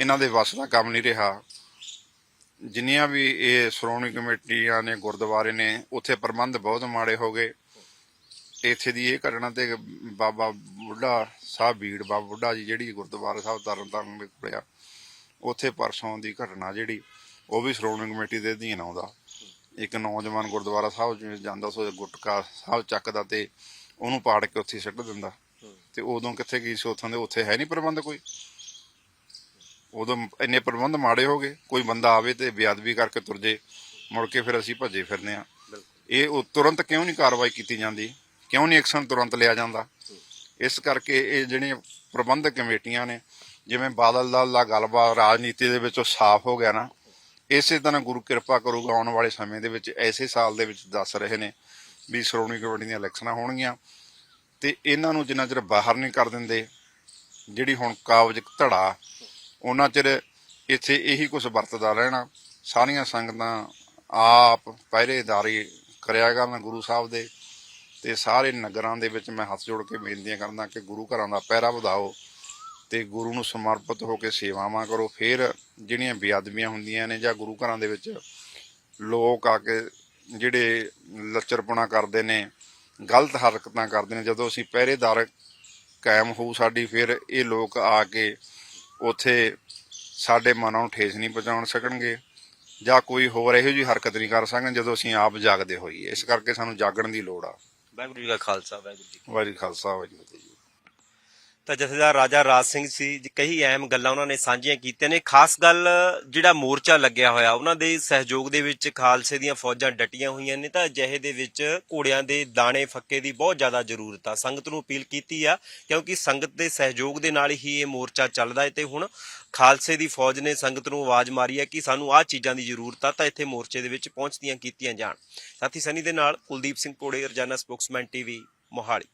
ਇਹਨਾਂ ਦੇ ਵੱਸ ਦਾ ਕੰਮ ਨਹੀਂ ਰਿਹਾ। ਜਿੰਨੀਆਂ ਵੀ ਇਹ ਸ਼੍ਰੋਮਣੀ ਕਮੇਟੀਆਂ ਨੇ, ਗੁਰਦੁਆਰੇ ਨੇ, ਉੱਥੇ ਪ੍ਰਬੰਧ ਬਹੁਤ ਮਾੜੇ ਹੋ ਗਏ। ਇੱਥੇ ਦੀ ਇਹ ਘਟਨਾ ਤੇ ਬਾਬਾ ਬੁੱਢਾ ਸਾਹਿਬ ਬੀੜ ਬਾਬਾ ਬੁੱਢਾ ਜੀ ਜਿਹੜੀ ਗੁਰਦੁਆਰਾ ਸਾਹਿਬ ਤਰਨਤਾਰਨ ਦੇ ਕੋਲ ਆ ਉੱਥੇ ਪਰਸੋਂ ਦੀ ਘਟਨਾ ਜਿਹੜੀ ਉਹ ਵੀ ਸ਼੍ਰੋਮਣੀ ਕਮੇਟੀ ਦੇ ਅਧੀਨ ਆਉਂਦਾ। ਇੱਕ ਨੌਜਵਾਨ ਗੁਰਦੁਆਰਾ ਸਾਹਿਬ ਜਿਵੇਂ ਜਾਂਦਾ ਸੋ ਗੁਟਕਾ ਸਾਹਿਬ ਚੱਕਦਾ ਤੇ ਉਹਨੂੰ ਪਾੜ ਕੇ ਉੱਥੇ ਸਿੱਟ ਦਿੰਦਾ। ਤੇ ਉਦੋਂ ਕਿੱਥੇ ਗਈ ਸੀ? ਉੱਥੋਂ ਦੇ ਉੱਥੇ ਹੈ ਨਹੀਂ ਪ੍ਰਬੰਧ ਕੋਈ। ਉਦੋਂ ਇੰਨੇ ਪ੍ਰਬੰਧ ਮਾੜੇ ਹੋ ਗਏ ਕੋਈ ਬੰਦਾ ਆਵੇ ਤੇ ਬੇਅਦਬੀ ਕਰਕੇ ਤੁਰ ਜੇ ਮੁੜ ਕੇ ਫਿਰ ਅਸੀਂ ਭੱਜੇ ਫਿਰਦੇ ਆ ਇਹ ਤੁਰੰਤ ਕਿਉਂ ਨਹੀਂ ਕਾਰਵਾਈ ਕੀਤੀ ਜਾਂਦੀ? ਕਿਉਂ ਨਹੀਂ ਐਕਸ਼ਨ ਤੁਰੰਤ ਲਿਆ ਜਾਂਦਾ? ਇਸ ਕਰਕੇ ਇਹ ਜਿਹੜੀਆਂ ਪ੍ਰਬੰਧਕ ਕਮੇਟੀਆਂ ਨੇ, ਜਿਵੇਂ ਬਾਦਲ ਦਲ ਦਾ ਗੱਲਬਾਤ ਰਾਜਨੀਤੀ ਦੇ ਵਿੱਚੋਂ ਸਾਫ਼ ਹੋ ਗਿਆ ਨਾ, ਇਸੇ ਤਰ੍ਹਾਂ ਗੁਰੂ ਕਿਰਪਾ ਕਰੂਗਾ ਆਉਣ ਵਾਲੇ ਸਮੇਂ ਦੇ ਵਿੱਚ, ਐਸੇ ਸਾਲ ਦੇ ਵਿੱਚ ਦੱਸ ਰਹੇ ਨੇ ਵੀ ਸ਼੍ਰੋਮਣੀ ਕਮੇਟੀ ਦੀਆਂ ਇਲੈਕਸ਼ਨਾਂ ਹੋਣਗੀਆਂ। ਤੇ ਇਹਨਾਂ ਨੂੰ ਜਿੰਨਾ ਚਿਰ ਬਾਹਰ ਨਹੀਂ ਕਰ ਦਿੰਦੇ, ਜਿਹੜੀ ਹੁਣ ਕਾਬਜ ਧੜਾ, ਉਹਨਾਂ ਚਿਰ ਇੱਥੇ ਇਹੀ ਕੁਝ ਵਰਤਦਾ ਰਹਿਣਾ। ਸਾਰੀਆਂ ਸੰਗਤਾਂ ਆਪ ਪਹਿਰੇਦਾਰੀ ਕਰਿਆ ਕਰਨ ਗੁਰੂ ਸਾਹਿਬ ਦੇ। ਤੇ ਸਾਰੇ ਨਗਰਾਂ ਦੇ ਵਿੱਚ ਮੈਂ ਹੱਥ ਜੋੜ ਕੇ ਬੇਨਤੀਆਂ ਕਰਦਾ ਕਿ ਗੁਰੂ ਘਰਾਂ ਦਾ ਪਹਿਰਾ ਵਧਾਓ ਤੇ ਗੁਰੂ ਨੂੰ ਸਮਰਪਿਤ ਹੋ ਕੇ ਸੇਵਾਵਾਂ ਕਰੋ। ਫਿਰ ਜਿਹੜੀਆਂ ਬੇਅਦਬੀਆਂ ਹੁੰਦੀਆਂ ਨੇ ਜਾਂ ਗੁਰੂ ਘਰਾਂ ਦੇ ਵਿੱਚ ਲੋਕ ਆ ਕੇ ਜਿਹੜੇ ਲੱਚਰਪੁਣਾ ਕਰਦੇ ਨੇ, ਗਲਤ ਹਰਕਤਾਂ ਕਰਦੇ ਨੇ, ਜਦੋਂ ਅਸੀਂ ਪਹਿਰੇਦਾਰ ਕਾਇਮ ਹੋਊ ਸਾਡੀ, ਫਿਰ ਇਹ ਲੋਕ ਆ ਕੇ ਉਥੇ ਸਾਡੇ ਮਨਾਂ ਨੂੰ ਠੇਸ ਨਹੀਂ ਪਹੁੰਚਾਉਣ ਸਕਣਗੇ ਜਾਂ ਕੋਈ ਹੋਰ ਇਹੋ ਜਿਹੀ ਹਰਕਤ ਨਹੀਂ ਕਰ ਸਕਣ ਜਦੋਂ ਅਸੀਂ ਆਪ ਜਾਗਦੇ ਹੋਈਏ। ਇਸ ਕਰਕੇ ਸਾਨੂੰ ਜਾਗਣ ਦੀ ਲੋੜ ਆ। ਵਾਹਿਗੁਰੂ ਜੀ ਕਾ ਖਾਲਸਾ, ਵਾਹਿਗੁਰੂ ਜੀ ਕੀ ਫਤਿਹ। ਵਾਹਿਗੁਰੂ ਜੀ ਕਾ ਖਾਲਸਾ, ਵਾਹਿਗੁਰੂ ਜੀ ਕੀ ਫਤਿਹ। ਤਾਂ ਜਥੇਦਾਰ ਰਾਜਾ ਰਾਜ ਸਿੰਘ ਸੀ ਕਈ ਅਹਿਮ ਗੱਲਾਂ ਉਹਨਾਂ ਨੇ ਸਾਂਝੀਆਂ ਕੀਤੀਆਂ ਨੇ। ਖਾਸ ਗੱਲ ਜਿਹੜਾ ਮੋਰਚਾ ਲੱਗਿਆ ਹੋਇਆ, ਉਹਨਾਂ ਦੇ ਸਹਿਯੋਗ ਦੇ ਵਿੱਚ ਖਾਲਸੇ ਦੀਆਂ ਫੌਜਾਂ ਡਟੀਆਂ ਹੋਈਆਂ ਨੇ ਤਾਂ ਅਜਿਹੇ ਦੇ ਵਿੱਚ ਘੋੜਿਆਂ ਦੇ ਦਾਣੇ ਫੱਕੇ ਦੀ ਬਹੁਤ ਜ਼ਿਆਦਾ ਜ਼ਰੂਰਤ ਆ। ਸੰਗਤ ਨੂੰ ਅਪੀਲ ਕੀਤੀ ਆ, ਕਿਉਂਕਿ ਸੰਗਤ ਦੇ ਸਹਿਯੋਗ ਦੇ ਨਾਲ ਹੀ ਇਹ ਮੋਰਚਾ ਚੱਲਦਾ ਹੈ ਤੇ ਹੁਣ ਖਾਲਸੇ ਦੀ ਫੌਜ ਨੇ ਸੰਗਤ ਨੂੰ ਆਵਾਜ਼ ਮਾਰੀ ਹੈ ਕਿ ਸਾਨੂੰ ਆਹ ਚੀਜ਼ਾਂ ਦੀ ਜ਼ਰੂਰਤ ਆ, ਤਾਂ ਇੱਥੇ ਮੋਰਚੇ ਦੇ ਵਿੱਚ ਪਹੁੰਚਦੀਆਂ ਕੀਤੀਆਂ ਜਾਣ। ਸਾਥੀ ਸਨੀ ਦੇ ਨਾਲ ਕੁਲਦੀਪ ਸਿੰਘ ਕੋੜੇ ਰਜਾਨਾ ਸਪੋਕਸਮੈਨ ਟੀਵੀ, ਮੋਹਾਲੀ।